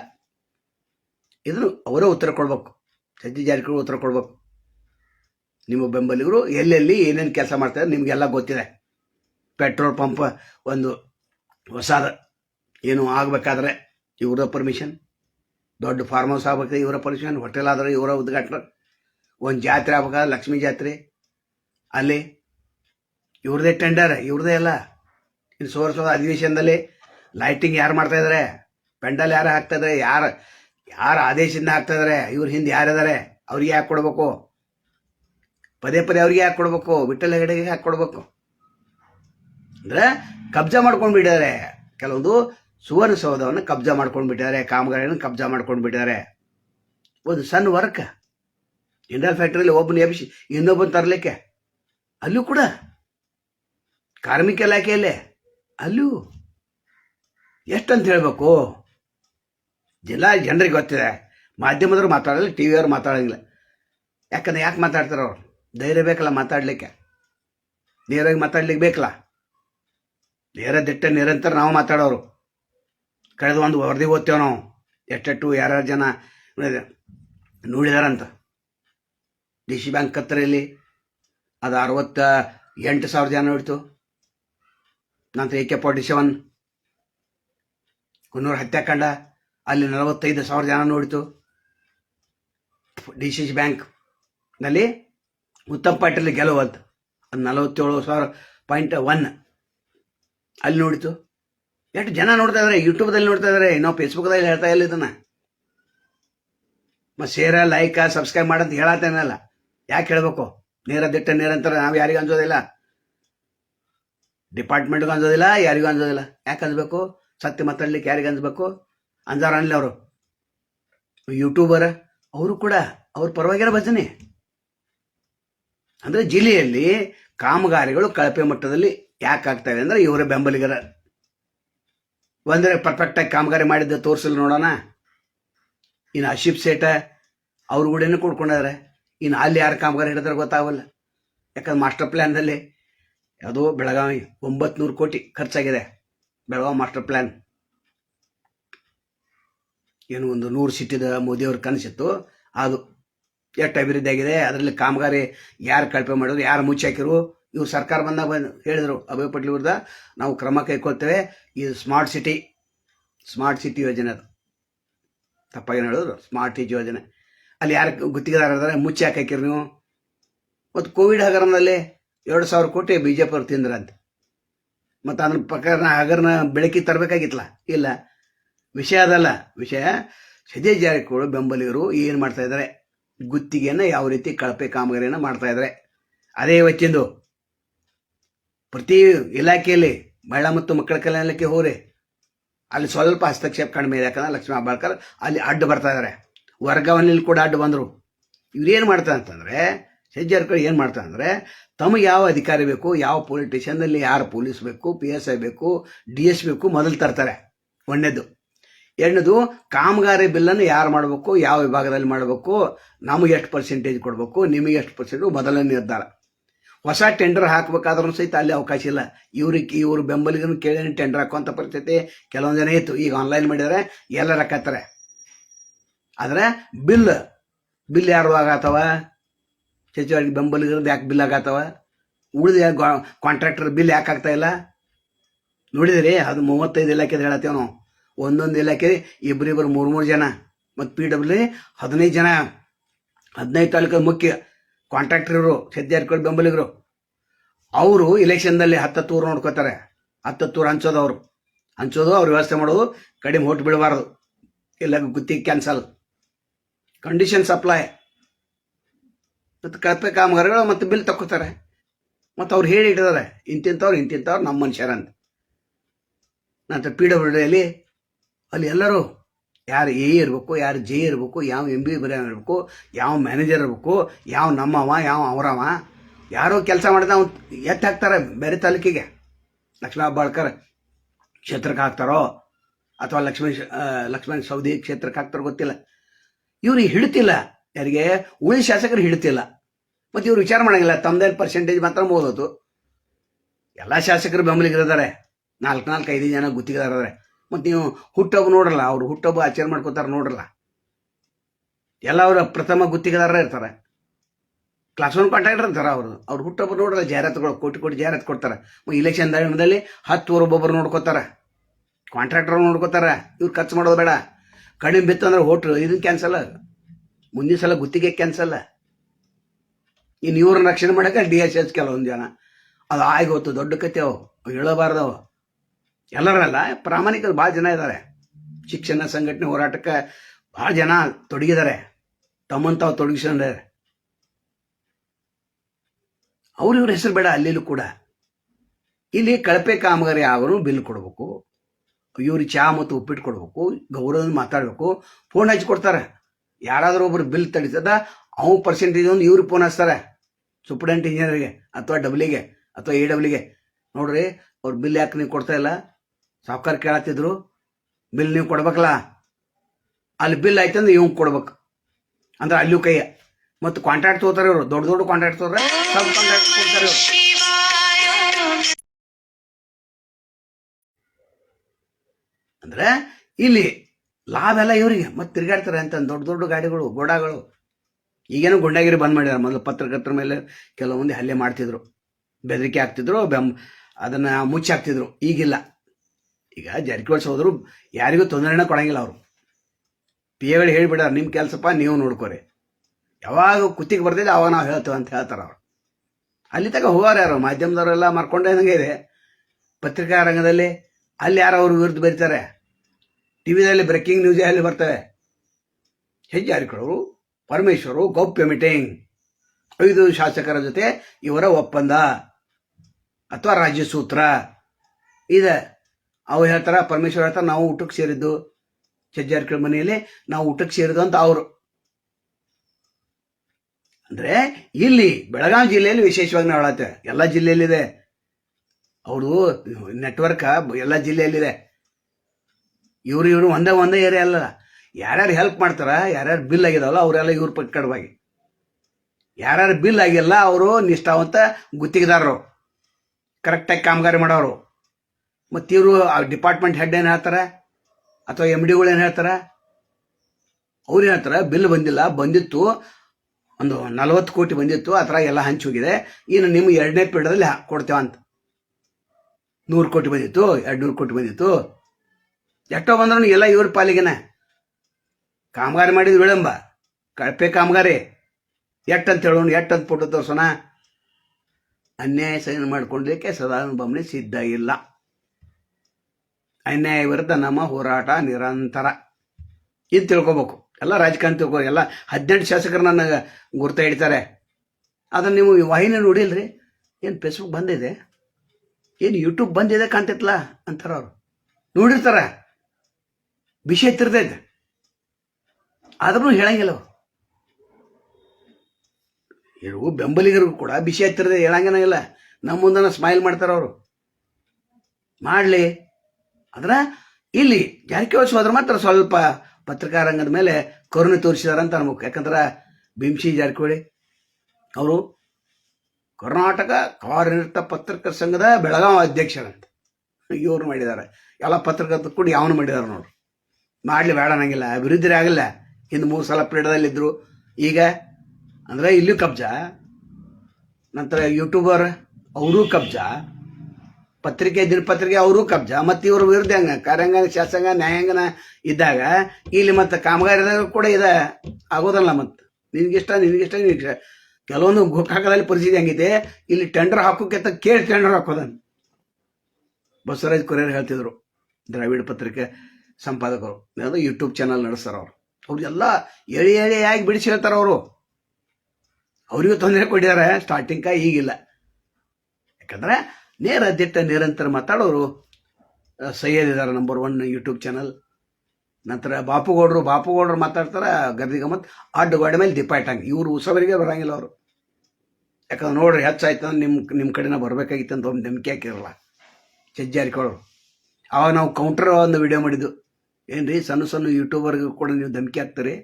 ಇದನ್ನು ಅವರೇ ಉತ್ತರ ಕೊಡ್ಬೇಕು. ಸತೀಶ್ ಜಾರಕಿಹೊಳಿ ಉತ್ತರ ಕೊಡ್ಬೇಕು. ನಿಮ್ಮ ಬೆಂಬಲಿಗರು ಎಲ್ಲೆಲ್ಲಿ ಏನೇನು ಕೆಲಸ ಮಾಡ್ತಾರೆ ನಿಮಗೆಲ್ಲ ಗೊತ್ತಿದೆ. ಪೆಟ್ರೋಲ್ ಪಂಪ್ ಒಂದು ಹೊಸಾದ ಏನು ಆಗಬೇಕಾದ್ರೆ ಇವರ ಪರ್ಮಿಷನ್ ದೊಡ್ಡ ಫಾರ್ಮ್ ಹೌಸ್ ಇವರ ಪರ್ಮಿಷನ್ ಹೋಟೆಲ್ ಆದರೆ ಇವರ ಉದ್ಘಾಟನೆ, ಒಂದು ಜಾತ್ರೆ ಆಗ್ಬೇಕಾದ್ರೆ ಲಕ್ಷ್ಮೀ ಜಾತ್ರೆ. ಅಲ್ಲಿ ಇವ್ರದೇ ಟೆಂಡರ್ ಇವ್ರದೇ ಎಲ್ಲ. ಇನ್ನು ಸೋರ್ಸೋ ಅಧಿವೇಶನದಲ್ಲಿ ಲೈಟಿಂಗ್ ಯಾರು ಮಾಡ್ತಾ ಇದ್ದಾರೆ ಪೆಂಡಲ್ ಯಾರು ಹಾಕ್ತಾ ಇದ್ದಾರೆ ಯಾರು ಯಾರು ಆದೇಶದಿಂದ ಹಾಕ್ತಾ ಇದ್ದಾರೆ ಇವ್ರ ಹಿಂದೆ ಯಾರಿದ್ದಾರೆ ಅವ್ರಿಗೆ ಯಾಕೆ ಕೊಡಬೇಕು? ಪದೇ ಪದೇ ಅವ್ರಿಗೆ ಯಾಕೆ ಕೊಡಬೇಕು? ವಿಠ್ಠಲ ಹೆಗಡೆಗೆ ಯಾಕೆ ಕೊಡಬೇಕು? ಅಂದ್ರೆ ಕಬ್ಜಾ ಮಾಡ್ಕೊಂಡು ಬಿಟ್ಟಿದ್ದಾರೆ. ಕೆಲವೊಂದು ಸುವರ್ಣಸೌಧವನ್ನು ಕಬ್ಜಾ ಮಾಡ್ಕೊಂಡು ಬಿಟ್ಟಿದ್ದಾರೆ. ಕಾಮಗಾರಿಯನ್ನು ಕಬ್ಜಾ ಮಾಡ್ಕೊಂಡು ಬಿಟ್ಟಿದ್ದಾರೆ. ಒಂದು ಸಣ್ಣ ವರ್ಕ್. ಇಂಡಲ್ ಫ್ಯಾಕ್ಟ್ರಿಯಲ್ಲಿ ಒಬ್ಬನ ಎಬ್ಸಿ, ಇನ್ನೊಬ್ಬನ ತರಲಿಕ್ಕೆ. ಅಲ್ಲೂ ಕೂಡ ಕಾರ್ಮಿಕ ಇಲಾಖೆಯಲ್ಲೇ. ಅಲ್ಲೂ? ಎಷ್ಟಂತ ಹೇಳಬೇಕು? ಜಿಲ್ಲಾ ಜನರಿಗೆ ಗೊತ್ತಿದೆ. ಮಾಧ್ಯಮದವ್ರು ಮಾತಾಡಲ್ಲ ಟಿ ವಿಯವ್ರು ಮಾತಾಡೋಂಗಿಲ್ಲ ಯಾಕಂದ್ರೆ ಯಾಕೆ ಮಾತಾಡ್ತಾರೆ ಅವ್ರು? ಧೈರ್ಯ ಬೇಕಲ್ಲ ಮಾತಾಡಲಿಕ್ಕೆ. ನೇರವಾಗಿ ಮಾತಾಡ್ಲಿಕ್ಕೆ ಬೇಕಲ್ಲ. ನೇರ ದಿಟ್ಟ ನಿರಂತರ ನಾವು ಮಾತಾಡೋರು. ಕಳೆದ ಒಂದು ವರದಿ ಓದ್ತೇವೆ ನಾವು. ಎಷ್ಟೆಷ್ಟು, ಯಾರ್ಯಾರು ಜನ ನೋಡಿದಾರಂತ. ಡಿ ಸಿ ಬ್ಯಾಂಕ್ ಕತ್ತರೆಯಲ್ಲಿ ಅದು ಅರವತ್ತ ಎಂಟು ಸಾವಿರ ಜನ ನೋಡ್ತು. ನಂತರ A K forty seven. Kunnur ಹತ್ಯಾಕಾಂಡ, ಅಲ್ಲಿ ನಲವತ್ತೈದು ಸಾವಿರ ಜನ ನೋಡಿತು. ಡಿ ಸಿ ಸಿ ಬ್ಯಾಂಕ್ನಲ್ಲಿ ಉತ್ತಮ್ ಪಾಟೀಲ್ ಗೆಲುವಂತ ಅದು ನಲವತ್ತೇಳು ಸಾವಿರ ಪಾಯಿಂಟ್ ಒನ್ ಅಲ್ಲಿ ನೋಡಿತು. ಎಷ್ಟು ಜನ ನೋಡ್ತಾ ಇದಾರೆ? ಯೂಟ್ಯೂಬ್ದಲ್ಲಿ ನೋಡ್ತಾ ಇದಾರೆ. ನಾವು ಫೇಸ್ಬುಕ್ದಲ್ಲಿ ಹೇಳ್ತಾ ಇಲ್ಲ ಇದನ್ನ. ಮತ್ತು ಶೇರ ಲೈಕ್ ಸಬ್ಸ್ಕ್ರೈಬ್ ಮಾಡಂತ ಹೇಳತ್ತೇನಲ್ಲ ಯಾಕೆ ಹೇಳ್ಬೇಕು? ನೇರ ದಿಟ್ಟ ನಿರಂತರ ನಾವು ಯಾರಿಗೂ ಅನ್ಸೋದಿಲ್ಲ. ಡಿಪಾರ್ಟ್ಮೆಂಟ್ಗೂ ಅಂಜೋದಿಲ್ಲ, ಯಾರಿಗೂ ಅಂಜೋದಿಲ್ಲ. ಯಾಕೆ ಅಂಜಬೇಕು? ಸತ್ಯ ಮಾತಾಡ್ಲಿಕ್ಕೆ ಯಾರಿಗೆ ಅಂಜಬೇಕು? ಅಂಜಾರ ಅನ್ಲಿ ಅವರು. ಯೂಟ್ಯೂಬರ್ ಅವರು ಕೂಡ, ಅವ್ರ ಪರವಾಗಿರೋ ಭಜನೆ. ಅಂದ್ರೆ ಜಿಲ್ಲೆಯಲ್ಲಿ ಕಾಮಗಾರಿಗಳು ಕಳಪೆ ಮಟ್ಟದಲ್ಲಿ ಯಾಕೆ ಆಗ್ತವೆ ಅಂದ್ರೆ ಇವರ ಬೆಂಬಲಿಗರ. ಒಂದರೆ ಪರ್ಫೆಕ್ಟಾಗಿ ಕಾಮಗಾರಿ ಮಾಡಿದ್ದೆ ತೋರಿಸಲು ನೋಡೋಣ. ಇನ್ನು ಅಶಿಫ್ ಸೇಟ ಅವ್ರು ಕೂಡ ಕೊಡ್ಕೊಂಡಿದ್ದಾರೆ ಇನ್ನು ಅಲ್ಲಿ ಯಾರು ಕಾಮಗಾರಿ ಹಿಡಿದ್ರೆ ಗೊತ್ತಾಗಲ್ಲ ಯಾಕಂದ್ರೆ ಮಾಸ್ಟರ್ ಪ್ಲ್ಯಾನ್ದಲ್ಲಿ ಯಾವುದೋ ಬೆಳಗಾವಿ ಒಂಬತ್ತು ಕೋಟಿ ಖರ್ಚಾಗಿದೆ. ಬೆಳಗಾವಿ ಮಾಸ್ಟರ್ ಪ್ಲ್ಯಾನ್ ಏನು ಒಂದು ನೂರು ಸಿಟ್ಟಿದ ಮೋದಿಯವ್ರ ಕನಸಿತ್ತು. ಅದು ಎಷ್ಟು ಅಭಿವೃದ್ಧಿ ಆಗಿದೆ, ಅದರಲ್ಲಿ ಕಾಮಗಾರಿ ಯಾರು ಕಳಪೆ ಮಾಡಿದ್ರು, ಯಾರು ಮುಚ್ಚಿ ಹಾಕಿರು ಇವ್ರು ಸರ್ಕಾರ ಬಂದಾಗ ಬಂದು ಹೇಳಿದರು ಅಭಯ ಪಟ್ಲಿ ವಿರುದ್ಧ, ನಾವು ಕ್ರಮ ಕೈಗೊಳ್ತೇವೆ. ಇದು ಸ್ಮಾರ್ಟ್ ಸಿಟಿ ಸ್ಮಾರ್ಟ್ ಸಿಟಿ ಯೋಜನೆ ಅದು. ತಪ್ಪಾಗಿ ಹೇಳಿದ್ರು ಸ್ಮಾರ್ಟ್ ಸಿಟಿ ಯೋಜನೆ. ಅಲ್ಲಿ ಯಾರು ಗುತ್ತಿಗೆದಾರ ಮುಚ್ಚಿ ಹಾಕಿ ಹಾಕಿರಿ ನೀವು. ಮತ್ತು ಕೋವಿಡ್ ಹಗರಣದಲ್ಲಿ ಎರಡು ಸಾವಿರ ಕೋಟಿ ಬಿ ಜೆ ಪಿಯವ್ರು ತಿಂದ್ರಂತೆ. ಮತ್ತು ಅದ್ರ ಪ್ರಕಾರನ ಹಗರಣ ಬೆಳಕಿ ತರಬೇಕಾಗಿತ್ತಲ್ಲ? ಇಲ್ಲ. ವಿಷಯ ಅದಲ್ಲ. ವಿಷಯ ಸದೇ ಜಾರಕಿಹೊಳಿ ಬೆಂಬಲಿಗರು ಏನು ಮಾಡ್ತಾ ಇದ್ದಾರೆ ಗುತ್ತಿಗೆಯನ್ನು ಯಾವ ರೀತಿ ಕಳಪೆ ಕಾಮಗಾರಿಯನ್ನು ಮಾಡ್ತಾ ಇದ್ದಾರೆ ಅದೇ ಇವತ್ತಿಂದು. ಪ್ರತಿ ಇಲಾಖೆಯಲ್ಲಿ ಮಹಿಳಾ ಮತ್ತು ಮಕ್ಕಳ ಕಲ್ಯಾಣ ಇಲಾಖೆ ಹೋರಿ ಅಲ್ಲಿ ಸ್ವಲ್ಪ ಹಸ್ತಕ್ಷೇಪ ಕಡಿಮೆ ಇದೆ. ಯಾಕಂದ್ರೆ ಲಕ್ಷ್ಮೀ ಹೆಬ್ಬಾಳ್ಕರ್ ಅಲ್ಲಿ ಅಡ್ಡು ಬರ್ತಾ ಇದ್ದಾರೆ ವರ್ಗಾವಣೆಯಲ್ಲಿ ಕೂಡ ಅಡ್ಡು ಬಂದರು. ಇವ್ರೇನು ಮಾಡ್ತಾರೆ ಅಂತಂದರೆ ಜಾರಕಿಹೊಳಿ ಏನು ಮಾಡ್ತಾರೆ ಅಂದರೆ ತಮಗೆ ಯಾವ ಅಧಿಕಾರಿ ಬೇಕು, ಯಾವ ಪೊಲೀಸ್ ಸ್ಟೇಷನ್ನಲ್ಲಿ ಯಾರು ಪೊಲೀಸ್ ಬೇಕು ಪಿ ಎಸ್ ಐ ಬೇಕು ಡಿ ಎಸ್ ಬೇಕು ಮೊದಲು ತರ್ತಾರೆ. ಒಂದನೇದು. ಎರಡನೇದು, ಕಾಮಗಾರಿ ಬಿಲ್ಲನ್ನು ಯಾರು ಮಾಡಬೇಕು, ಯಾವ ವಿಭಾಗದಲ್ಲಿ ಮಾಡಬೇಕು, ನಮಗೆ ಎಷ್ಟು ಪರ್ಸೆಂಟೇಜ್ ಕೊಡಬೇಕು, ನಿಮಗೆ ಎಷ್ಟು ಪರ್ಸೆಂಟು ಮೊದಲನೇ ನಿರ್ಧಾರ. ಹೊಸ ಟೆಂಡರ್ ಹಾಕಬೇಕಾದ್ರೂ ಸಹಿತ ಅಲ್ಲಿ ಅವಕಾಶ ಇಲ್ಲ. ಇವ್ರಿಗೆ, ಇವರು ಬೆಂಬಲಿಗರನ್ನು ಕೇಳಿ ಟೆಂಡರ್ ಹಾಕುವಂಥ ಪರಿಸ್ಥಿತಿ ಕೆಲವೊಂದು ಜನ ಇತ್ತು. ಈಗ ಆನ್ಲೈನ್ ಮಾಡಿದರೆ ಎಲ್ಲ ಹಾಕತ್ತಾರೆ ಆದರೆ ಬಿಲ್ ಬಿಲ್ ಯಾರು ಆಗತ್ತವ ಸಚಿವರಿಗೆ ಬೆಂಬಲಿಗರದ್ದು ಯಾಕೆ ಬಿಲ್ ಆಗತ್ತವ? ಉಳಿದ ಕಾಂಟ್ರಾಕ್ಟರ್ ಬಿಲ್ ಯಾಕೆ ಆಗ್ತಾ ಇಲ್ಲ? ನೋಡಿದ್ರಿ, ಅದು ಮೂವತ್ತೈದು ಇಲಾಖೆದು ಹೇಳತ್ತೇವೆ ನಾವು. ಒಂದೊಂದು ಇಲಾಖೆ ಇಬ್ಬರಿಬ್ಬರು ಮೂರು ಮೂರು ಜನ, ಮತ್ತು ಪಿ ಡಬ್ಲ್ಯೂ ಹದಿನೈದು ಜನ. ಹದಿನೈದು ತಾಲೂಕು ಮುಖ್ಯ ಕಾಂಟ್ರಾಕ್ಟರ್ ಇವರು ಸದ್ಯಾರ್ಕೊಳ್ಳಿ ಬೆಂಬಲಿಗರು. ಅವರು ಇಲೆಕ್ಷನ್ದಲ್ಲಿ ಹತ್ತತ್ತು ಊರು ನೋಡ್ಕೋತಾರೆ. ಹತ್ತತ್ತು ಊರು ಹಂಚೋದು, ಅವರು ಹಂಚೋದು ಅವ್ರು ವ್ಯವಸ್ಥೆ ಮಾಡೋದು, ಕಡಿಮೆ ಹೊಟ್ಟು ಬೀಳಬಾರ್ದು. ಇಲ್ಲ ಗುತ್ತಿಗೆ ಕ್ಯಾನ್ಸಲ್ ಕಂಡೀಷನ್ ಸಪ್ಲೈ ಮತ್ತು ಕಳಪೆ ಕಾಮಗಾರಿಗಳು ಮತ್ತು ಬಿಲ್ ತಕ್ಕೋತಾರೆ. ಮತ್ತು ಅವ್ರು ಹೇಳಿ ಇಟ್ಟಿದ್ದಾರೆ. ಇಂತಿಂಥವ್ರು ಇಂತಿಂಥವ್ರು ನಮ್ಮ ಮನುಷ್ಯರಂತ ನಂತರ ಪಿ ಡಬ್ಲ್ಯೂ ಅಲ್ಲಿ ಎಲ್ಲರೂ ಯಾರು ಎ ಇರಬೇಕು, ಯಾರು ಜೆ ಇರಬೇಕು, ಯಾವ ಎಂ ಬಿ ಬರ ಇರಬೇಕು, ಯಾವ ಮ್ಯಾನೇಜರ್ ಇರಬೇಕು, ಯಾವ ನಮ್ಮವ, ಯಾವ ಅವರವ, ಯಾರೋ ಕೆಲಸ ಮಾಡಿದ ಅವ್ನು ಎತ್ತಿ ಹಾಕ್ತಾರೆ ಬೇರೆ ತಾಲೂಕಿಗೆ. ಲಕ್ಷ್ಮಣ ಬಾಳ್ಕರ್ ಕ್ಷೇತ್ರಕ್ಕೆ ಹಾಕ್ತಾರೋ ಅಥವಾ ಲಕ್ಷ್ಮಣ ಲಕ್ಷ್ಮಣ ಸೌದಿ ಕ್ಷೇತ್ರಕ್ಕೆ ಹಾಕ್ತಾರೋ ಗೊತ್ತಿಲ್ಲ. ಇವ್ರಿಗೆ ಹಿಡಿತಿಲ್ಲ. ಯಾರಿಗೆ? ಉಳಿ ಶಾಸಕರು ಹಿಡಿತಿಲ್ಲ. ಮತ್ತು ಇವ್ರು ವಿಚಾರ ಮಾಡಂಗಿಲ್ಲ. ತಮ್ಮದೇನು ಪರ್ಸೆಂಟೇಜ್ ಮಾತ್ರ ಓದೋದು ಎಲ್ಲ ಶಾಸಕರು ಬೆಂಬಲಿಗರಿದ್ದಾರೆ. ನಾಲ್ಕು ನಾಲ್ಕು ಐದು ಜನ ಗುತ್ತಿಗೆದಾರ ಮತ್ತು ನೀವು ಹುಟ್ಟೊಬ್ಬ ನೋಡ್ರಲ್ಲ, ಅವ್ರು ಹುಟ್ಟೊಬ್ಬ ಆಚರಣೆ ಮಾಡ್ಕೋತಾರೆ ನೋಡ್ರಲ್ಲ. ಎಲ್ಲ ಅವರ ಪ್ರಥಮ ಗುತ್ತಿಗೆದಾರ ಇರ್ತಾರೆ. ಕ್ಲಾಸ್ ಒನ್ ಕಾಂಟ್ರಾಕ್ಟರ್ ಅಂತಾರೆ ಅವರು. ಅವ್ರು ಹುಟ್ಟೊಬ್ಬರು ನೋಡ್ರಲ್ಲ ಜಾಹೀರಾತುಗಳು ಕೋಟಿ ಕೋಟಿ ಜಾಹೀರಾತು ಕೊಡ್ತಾರೆ. ಇಲೆಕ್ಷನ್ ದಿನದಲ್ಲಿ ಹತ್ತು ಒಬ್ಬೊಬ್ಬರು ನೋಡ್ಕೋತಾರೆ. ಕಾಂಟ್ರಾಕ್ಟರ್ ನೋಡ್ಕೋತಾರ. ಇವ್ರು ಖರ್ಚು ಮಾಡೋದು ಬೇಡ. ಕಡಿಮೆ ಬಿತ್ತು ಅಂದ್ರೆ ಹೋಟ್ರು ಇದನ್ನ ಕ್ಯಾನ್ಸಲ್ ಮುಂದಿನ ಸಲ ಗುತ್ತಿಗೆ ಕ್ಯಾನ್ಸಲ್ ಇನ್ನು ಇವ್ರನ್ನ ರಕ್ಷಣೆ ಮಾಡಕ್ಕೆ ಡಿ ಎಸ್ ಎಸ್ ಕೆಲವೊಂದು ಜನ. ಅದು ಆಗೋತು ದೊಡ್ಡ ಕತೆ ಅವು ಹೇಳಬಾರ್ದವು ಎಲ್ಲರಲ್ಲ, ಪ್ರಾಮಾಣಿಕರು ಭಾಳ ಜನ ಇದ್ದಾರೆ ಶಿಕ್ಷಣ ಸಂಘಟನೆ ಹೋರಾಟಕ್ಕೆ ಭಾಳ ಜನ ತೊಡಗಿದ್ದಾರೆ ತಮ್ಮನ್ ತಾವು ತೊಡಗಿಸ್ಕೊಂಡಿದ್ದಾರೆ ಅವ್ರ ಇವ್ರ ಹೆಸರು ಬೇಡ, ಅಲ್ಲಿಲೂ ಕೂಡ. ಇಲ್ಲಿ ಕಳಪೆ ಕಾಮಗಾರಿ ಅವರು ಬಿಲ್ ಕೊಡಬೇಕು. ಇವ್ರಿಗೆ ಚಹಾ ಮತ್ತು ಉಪ್ಪಿಟ್ಟು ಕೊಡ್ಬೇಕು, ಗೌರವದಿಂದ ಮಾತಾಡಬೇಕು. ಫೋನ್ ಹಚ್ಚಿ ಕೊಡ್ತಾರೆ. ಯಾರಾದರೂ ಒಬ್ರು ಬಿಲ್ ತಡಿತದ, ಅವು ಪರ್ಸೆಂಟೇಜ್ ಒಂದು ಇವ್ರಿಗೆ ಫೋನ್ ಹಚ್ತಾರೆ. ಸೂಪ್ರೆಂಟ್ ಇಂಜಿನಿಯರಿಗೆ ಅಥವಾ ಡಬ್ಲಿಗೆ ಅಥವಾ ಎ ಡಬ್ಲಿಗೆ ನೋಡ್ರಿ, ಅವ್ರು ಬಿಲ್ ಯಾಕೆ ನೀವು ಕೊಡ್ತಾ ಇಲ್ಲ? ಸಾವುಕಾರ ಕೇಳತ್ತಿದ್ರು ಬಿಲ್ ನೀವು ಕೊಡ್ಬೇಕಲ್ಲ? ಅಲ್ಲಿ ಬಿಲ್ ಆಯ್ತಂದ್ರೆ ಇವ್ ಕೊಡ್ಬೇಕು. ಅಂದ್ರೆ ಅಲ್ಲೂ ಕೈಯ ಮತ್ತು ಕಾಂಟ್ರಾಕ್ಟ್ ತಗೋತಾರೆ ಇವರು, ದೊಡ್ಡ ದೊಡ್ಡ ಕಾಂಟ್ರಾಕ್ಟ್ ತಗೋತಾರೆ ಸಬ್ ಕಾಂಟ್ರಾಕ್ಟ್ ಕೊಡ್ತಾರೆ ಅಂದ್ರೆ ಇಲ್ಲಿ ಲಾಭ ಎಲ್ಲ ಇವರಿಗೆ. ಮತ್ತೆ ತಿರುಗಾಡ್ತಾರೆ ಅಂತ ದೊಡ್ಡ ದೊಡ್ಡ ಗಾಡಿಗಳು, ಗೋಡಾಗಳು. ಈಗೇನು ಗುಂಡಾಗಿರಿ ಬಂದ್ ಮಾಡ್ಯಾರ ಮೊದಲು ಪತ್ರಕರ್ತರ ಮೇಲೆ ಕೆಲವೊಂದು ಹಲ್ಲೆ ಮಾಡ್ತಿದ್ರು. ಬೆದರಿಕೆ ಹಾಕ್ತಿದ್ರು, ಬೆಂ, ಅದನ್ನ ಮುಚ್ಚಿ ಹಾಕ್ತಿದ್ರು. ಈಗಿಲ್ಲ. ಈಗ ಜಾರಕಿಹೊಳಿ ಹೋದ್ರು ಯಾರಿಗೂ ತೊಂದರೆನೇ ಕೊಡಂಗಿಲ್ಲ ಅವರು. ಪಿ ಎಗಳು ಹೇಳಿಬಿಡಾರ ನಿಮ್ಮ ಕೆಲಸಪ್ಪ ನೀವು ನೋಡ್ಕೋರಿ. ಯಾವಾಗ ಕುತ್ತಿಗೆ ಬರ್ತಿದೆ ಅವಾಗ ನಾವು ಹೇಳ್ತೇವೆ ಅಂತ ಹೇಳ್ತಾರೆ ಅವ್ರು. ಅಲ್ಲಿ ತಗ ಹೋಗಾರ ಯಾರು? ಮಾಧ್ಯಮದವರೆಲ್ಲ ಮಾರ್ಕೊಂಡಂಗೆ ಇದೆ. ಪತ್ರಿಕಾ ರಂಗದಲ್ಲಿ ಅಲ್ಲಿ ಯಾರು ಅವ್ರ ವಿರುದ್ಧ ಬರೀತಾರೆ? ಟಿವಿದಲ್ಲಿ ಬ್ರೇಕಿಂಗ್ ನ್ಯೂಸ್ ಅಲ್ಲಿ ಬರ್ತವೆ? ಹೆಜ್ಜಾರಿಕರು ಪರಮೇಶ್ವರು ಗೌಪ್ಯ ಮೀಟಿಂಗ್ ಐದು ಶಾಸಕರ ಜೊತೆ ಇವರ ಒಪ್ಪಂದ ಅಥವಾ ರಾಜ್ಯ ಸೂತ್ರ ಇದೆ ಅವ್ರು ಹೇಳ್ತಾರೆ, ಪರಮೇಶ್ವರ್ ಹೇಳ್ತಾರೆ, ನಾವು ಊಟಕ್ಕೆ ಸೇರಿದ್ದು. ಹೆಜ್ಜಾರಿಕರ ಮನೆಯಲ್ಲಿ ನಾವು ಊಟಕ್ಕೆ ಸೇರಿದ್ದು ಅಂತ ಅವರು. ಅಂದ್ರೆ ಇಲ್ಲಿ ಬೆಳಗಾವಿ ಜಿಲ್ಲೆಯಲ್ಲಿ ವಿಶೇಷವಾಗಿ ನಾವು ಹೇಳತ್ತೆ ಎಲ್ಲ ಜಿಲ್ಲೆಯಲ್ಲಿದೆ. ಅವರು ನೆಟ್ವರ್ಕ್ ಎಲ್ಲ ಜಿಲ್ಲೆಯಲ್ಲಿದೆ. ಇವರು ಇವರು ಒಂದೇ ಒಂದೇ ಏರಿಯಾ ಅಲ್ಲ. ಯಾರ್ಯಾರು ಹೆಲ್ಪ್ ಮಾಡ್ತಾರ, ಯಾರ್ಯಾರು ಬಿಲ್ ಆಗಿದಾವಲ್ಲ, ಅವರೆಲ್ಲ ಇವ್ರ ಪಕ್ಕಡವಾಗಿ ಯಾರ್ಯಾರು ಬಿಲ್ ಆಗಿಲ್ಲ, ಅವರು ನಿಷ್ಠಾವಂತ ಗುತ್ತಿಗೆದಾರರು ಕರೆಕ್ಟಾಗಿ ಕಾಮಗಾರಿ ಮಾಡೋರು. ಮತ್ತು ಇವರು ಡಿಪಾರ್ಟ್ಮೆಂಟ್ ಹೆಡ್ ಏನು ಹೇಳ್ತಾರೆ, ಅಥವಾ ಎಂ ಡಿಗಳು ಏನು ಹೇಳ್ತಾರೆ, ಅವ್ರು ಹೇಳ್ತಾರೆ ಬಿಲ್ ಬಂದಿಲ್ಲ, ಬಂದಿತ್ತು, ಒಂದು ನಲವತ್ತು ಕೋಟಿ ಬಂದಿತ್ತು ಆ ಥರ ಎಲ್ಲ ಹಂಚಿ ಹೋಗಿದೆ. ಇನ್ನು ನಿಮ್ಮ ಎರಡನೇ ಪೀಡದಲ್ಲಿ ಕೊಡ್ತೇವೆ ಅಂತ. ನೂರು ಕೋಟಿ ಬಂದಿತ್ತು ಎರಡು ನೂರು ಕೋಟಿ ಬಂದಿತ್ತು. ಎಷ್ಟೋ ಬಂದ್ರೂ ಎಲ್ಲ ಇವ್ರ ಪಾಲಿಗೆನ? ಕಾಮಗಾರಿ ಮಾಡಿದ್ ವಿಳಂಬ. ಕಳಪೆ ಕಾಮಗಾರಿ. ಎಟ್ ಅಂತ ಹೇಳೋಣ, ಎಟ್ ಅಂತ ಫೋಟೋ ತೋರ್ಸೋಣ. ಅನ್ಯಾಯ ಸಹನ ಮಾಡ್ಕೊಡ್ಲಿಕ್ಕೆ ಸದಾನಂದ ಸಿದ್ಧ ಇಲ್ಲ. ಅನ್ಯಾಯ ವಿರುದ್ಧ ನಮ್ಮ ಹೋರಾಟ ನಿರಂತರ. ಇದು ತಿಳ್ಕೊಬೇಕು. ಎಲ್ಲ ರಾಜಕಾರಣ ತಿಳ್ಕೊ ಎಲ್ಲ ಹದಿನೆಂಟು ಶಾಸಕರು ನನಗೆ ಗುರ್ತ ಹಿಡಿತಾರೆ ಅದನ್ನು ನೀವು ವಾಹಿನಿ ನೋಡಿಲ್ರಿ? ಏನು ಫೇಸ್ಬುಕ್ ಬಂದಿದೆ? ಏನು ಯೂಟ್ಯೂಬ್ ಬಂದಿದೆ ಕಾಣ್ತೈತಲ್ಲ ಅಂತಾರ ಅವರು ನೋಡಿರ್ತಾರ. ವಿಷಯ ತಿರ್ತೈತೆ ಆದ್ರೂ ಹೇಳಂಗಿಲ್ಲ ಅವ್ರು. ಬೆಂಬಲಿಗರು ಕೂಡ ವಿಷಯ ತಿರ್ದೆ ಹೇಳಂಗೇನ ಇಲ್ಲ. ನಮ್ಮ ಮುಂದನ ಸ್ಮೈಲ್ ಮಾಡ್ತಾರ ಅವರು. ಮಾಡಲಿ. ಆದ್ರೆ ಇಲ್ಲಿ ಜಾರಕಿಹೊಳಿ ಹೋದ್ರೆ ಮಾತ್ರ ಸ್ವಲ್ಪ ಪತ್ರಿಕಾ ರಂಗದ ಮೇಲೆ ಕರುಣೆ ತೋರಿಸಿದಾರೆ ಅಂತ ಅನ್ಬೇಕು. ಯಾಕಂದ್ರೆ ಭೀಮ್ಸಿ ಜಾರಕಿಹೊಳಿ ಅವರು ಕರ್ನಾಟಕ ಕಾರ್ಯನಿರತ ಪತ್ರಕರ್ತ ಸಂಘದ ಬೆಳಗಾವಿ ಅಧ್ಯಕ್ಷರಂತ. ಇವ್ರು ಮಾಡಿದ್ದಾರೆ ಎಲ್ಲ ಕೂಡ ಯಾವನು ಮಾಡಿದ್ದಾರೆ ನೋಡ್ರಿ. ಮಾಡಲಿ ಬೇಡ ಅನ್ನಂಗಿಲ್ಲ ಅಭಿವೃದ್ಧಿ ಆಗಲ್ಲ. ಹಿಂದೆ ಮೂರು ಸಲ ಪೀಡದಲ್ಲಿದ್ದರು ಈಗ, ಅಂದರೆ ಇಲ್ಲೂ ಕಬ್ಜ. ನಂತರ ಯೂಟ್ಯೂಬರ್, ಅವರೂ ಕಬ್ಜ. ಪತ್ರಿಕೆ ದಿನಪತ್ರಿಕೆ ಅವರೂ ಕಬ್ಜ. ಮತ್ತು ಇವ್ರ ವಿರುದ್ಧ ಹಂಗ? ಕಾರ್ಯಾಂಗ, ಶಾಸಂಗ, ನ್ಯಾಯಾಂಗನ ಇದ್ದಾಗ ಇಲ್ಲಿ ಮತ್ತು ಕಾಮಗಾರಿದಾಗ ಕೂಡ ಇದೆ ಆಗೋದಲ್ಲ ಮತ್ತು. ನಿನಗಿಷ್ಟ ನಿನಗಿಷ್ಟ ನಿನಗಿಷ್ಟ. ಕೆಲವೊಂದು ಗೋಕಾಕದಲ್ಲಿ ಪರಿಸ್ಥಿತಿ ಹೆಂಗಿದೆ ಇಲ್ಲಿ ಟೆಂಡರ್ ಹಾಕೋಕೆ ಅಂತ ಕೇಳಿ ಟೆಂಡರ್ ಹಾಕೋದನ್ನು ಬಸವರಾಜ್ ಕೊರಿಯರ್ ಹೇಳ್ತಿದ್ರು, ದ್ರಾವಿಡ ಪತ್ರಿಕೆ. ಸಂಪಾದಕರು. ಅದು ಯೂಟ್ಯೂಬ್ ಚಾನಲ್ ನಡೆಸ್ತಾರೆ ಅವರು. ಅವ್ರಿಗೆಲ್ಲ ಎಳೆ ಎಳೆಯಾಗಿ ಬಿಡಿಸಿರ್ತಾರೆ ಅವರು. ಅವರಿಗೂ ತೊಂದರೆ ಕೊಟ್ಟಿದ್ದಾರೆ ಸ್ಟಾರ್ಟಿಂಗ್ ಈಗಿಲ್ಲ. ಯಾಕಂದ್ರೆ ನೇರ ದಿಟ್ಟ ನಿರಂತರ ಮಾತಾಡೋರು ಇದ್ದಾರೆ ನಂಬರ್ ಒನ್ ಯೂಟ್ಯೂಬ್ ಚಾನಲ್ ನಂತರ ಬಾಪುಗೌಡರು ಬಾಪುಗೌಡರು ಮಾತಾಡ್ತಾರೆ ಗರ್ದಿ ಮತ್ತು ಅಡ್ಡ ಗೋಡೆ ಮೇಲೆ ದಿಪ್ಪ ಇಟ್ಟಂಗೆ ಇವರು ಉಸವರಿಗೆ ಬರಂಗಿಲ್ಲ ಅವರು. ಯಾಕಂದ್ರೆ ನೋಡ್ರಿ, ಹೆಚ್ಚಾಯ್ತು ಅಂದ್ರೆ ನಿಮ್ಮ ನಿಮ್ಮ ಕಡೆನ ಬರಬೇಕಾಗಿತ್ತು ಅಂತ ಒಂದು ನಂಬಿಕೆ ಹಾಕಿರಲ್ಲ. ಚಜ್ಜಾರಿಕೊಳ್ಳೋರು ಆವಾಗ ನಾವು ಕೌಂಟ್ರ್ ಒಂದು ವಿಡಿಯೋ ಮಾಡಿದ್ದು. ಏನ್ರಿ? ಸಣ್ಣ ಸಣ್ಣ ಯೂಟ್ಯೂಬರ್ಗೂ ಕೂಡ ನೀವು ಧಮಕಿ ಹಾಕ್ತೀರಿ?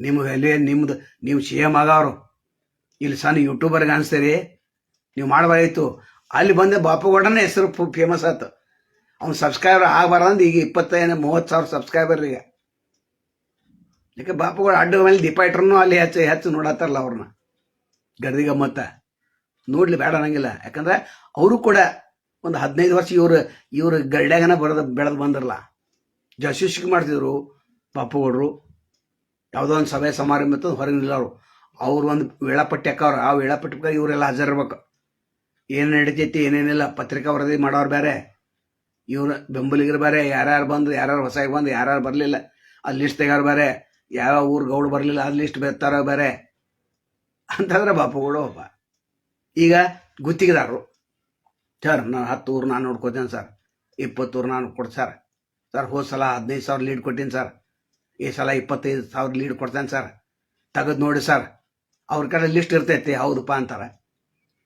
ನಿಮ್ಮ ವ್ಯಾಲ್ಯೂ ನಿಮ್ದು, ನೀವು ಸಿ ಎಂ ಆಗವ್ರು ಇಲ್ಲಿ ಸಣ್ಣ ಯೂಟ್ಯೂಬರ್ಗೆ ಅನಿಸ್ತೀರಿ? ನೀವು ಮಾಡಬಾರಾಯಿತು ಅಲ್ಲಿ ಬಂದೆ ಬಾಪುಗೌಡನೇ ಹೆಸರು ಫೇಮಸ್ ಆಯ್ತು ಅವ್ನು ಸಬ್ಸ್ಕ್ರೈಬರ್ ಆಗಬಾರ್ದಂದು ಈಗ ಇಪ್ಪತ್ತೈದು, ಮೂವತ್ತು ಸಾವಿರ ಸಬ್ಸ್ಕ್ರೈಬರ್ ಈಗ. ಯಾಕೆ ಬಾಪುಗಳು ಅಡ್ಡ ಮೇಲೆ ದೀಪ ಇಟ್ರೂ ಅಲ್ಲಿ ಹೆಚ್ಚು ಹೆಚ್ಚು ನೋಡತ್ತಾರಲ್ಲ ಅವ್ರನ್ನ. ಗರ್ದಿ ಗಮ್ಮತ್ತ. ನೋಡ್ಲಿ ಬೇಡ ಅನ್ನಂಗಿಲ್ಲ. ಯಾಕಂದ್ರೆ ಅವರು ಕೂಡ ಒಂದು ಹದಿನೈದು ವರ್ಷ ಇವರು ಇವರು ಗರ್ಡ್ಯಾಗನ ಬರೆದು, ಬೆಳೆದು ಬಂದ್ರಲ್ಲ. ಜಶಿಷ್ಗೆ ಮಾಡ್ತಿದ್ರು ಪಾಪುಗೌಡರು ಯಾವುದೋ ಒಂದು ಸಭೆ ಸಮಾರಂಭ ಇತ್ತು, ಹೊರಗೆ ನಿಲ್ಲೋರು. ಅವ್ರು ಒಂದು ವೇಳಾಪಟ್ಟಿ ಹಾಕವ್ರು. ಆ ವೇಳಾಪಟ್ಟಿ ಪ್ರಕಾರ ಇವರೆಲ್ಲ ಹಾಜರಿರ್ಬೇಕು. ಏನು ನಡೀತೈತಿ, ಏನೇನಿಲ್ಲ. ಪತ್ರಿಕಾ ವರದಿ ಮಾಡೋರು ಬೇರೆ. ಇವ್ರ ಬೆಂಬಲಿಗರು ಬೇರೆ. ಯಾರ್ಯಾರು ಬಂದು ಯಾರ್ಯಾರು ಹೊಸಾಗಿ ಬಂದು ಯಾರ್ಯಾರು ಬರಲಿಲ್ಲ. ಆ ಲಿಸ್ಟ್ ತೆಗಾರು ಬೇರೆ. ಯಾವ ಊರು ಗೌಡು ಬರಲಿಲ್ಲ ಆ ಲಿಸ್ಟ್ ಬೆತ್ತಾರ ಬೇರೆ. ಅಂತಂದ್ರೆ ಬಾಪುಗಳು ಒಬ್ಬ ಈಗ ಗುತ್ತಿಗೆದಾರರು. ಸರ್, ನಾನು ಹತ್ತು ಊರು ನಾನು ನೋಡ್ಕೋತೇನೆ, ಸರ್. ಇಪ್ಪತ್ತು ಊರು ನಾನು ಕೊಡ್ತೀನಿ ಸರ್ ಹೋದ್ ಸಲ ಹದಿನೈದು ಸಾವಿರ ಲೀಡ್ ಕೊಟ್ಟೀನಿ ಸರ್ ಈ ಸಲ ಇಪ್ಪತ್ತೈದು ಸಾವಿರ ಲೀಡ್ ಕೊಡ್ತೇನೆ ಸರ್ ತೆಗೆದು ನೋಡಿ ಸರ್ ಅವ್ರ ಕಡೆ ಲಿಸ್ಟ್ ಇರ್ತೈತಿ, ಹೌದಪ್ಪ ಅಂತಾರೆ.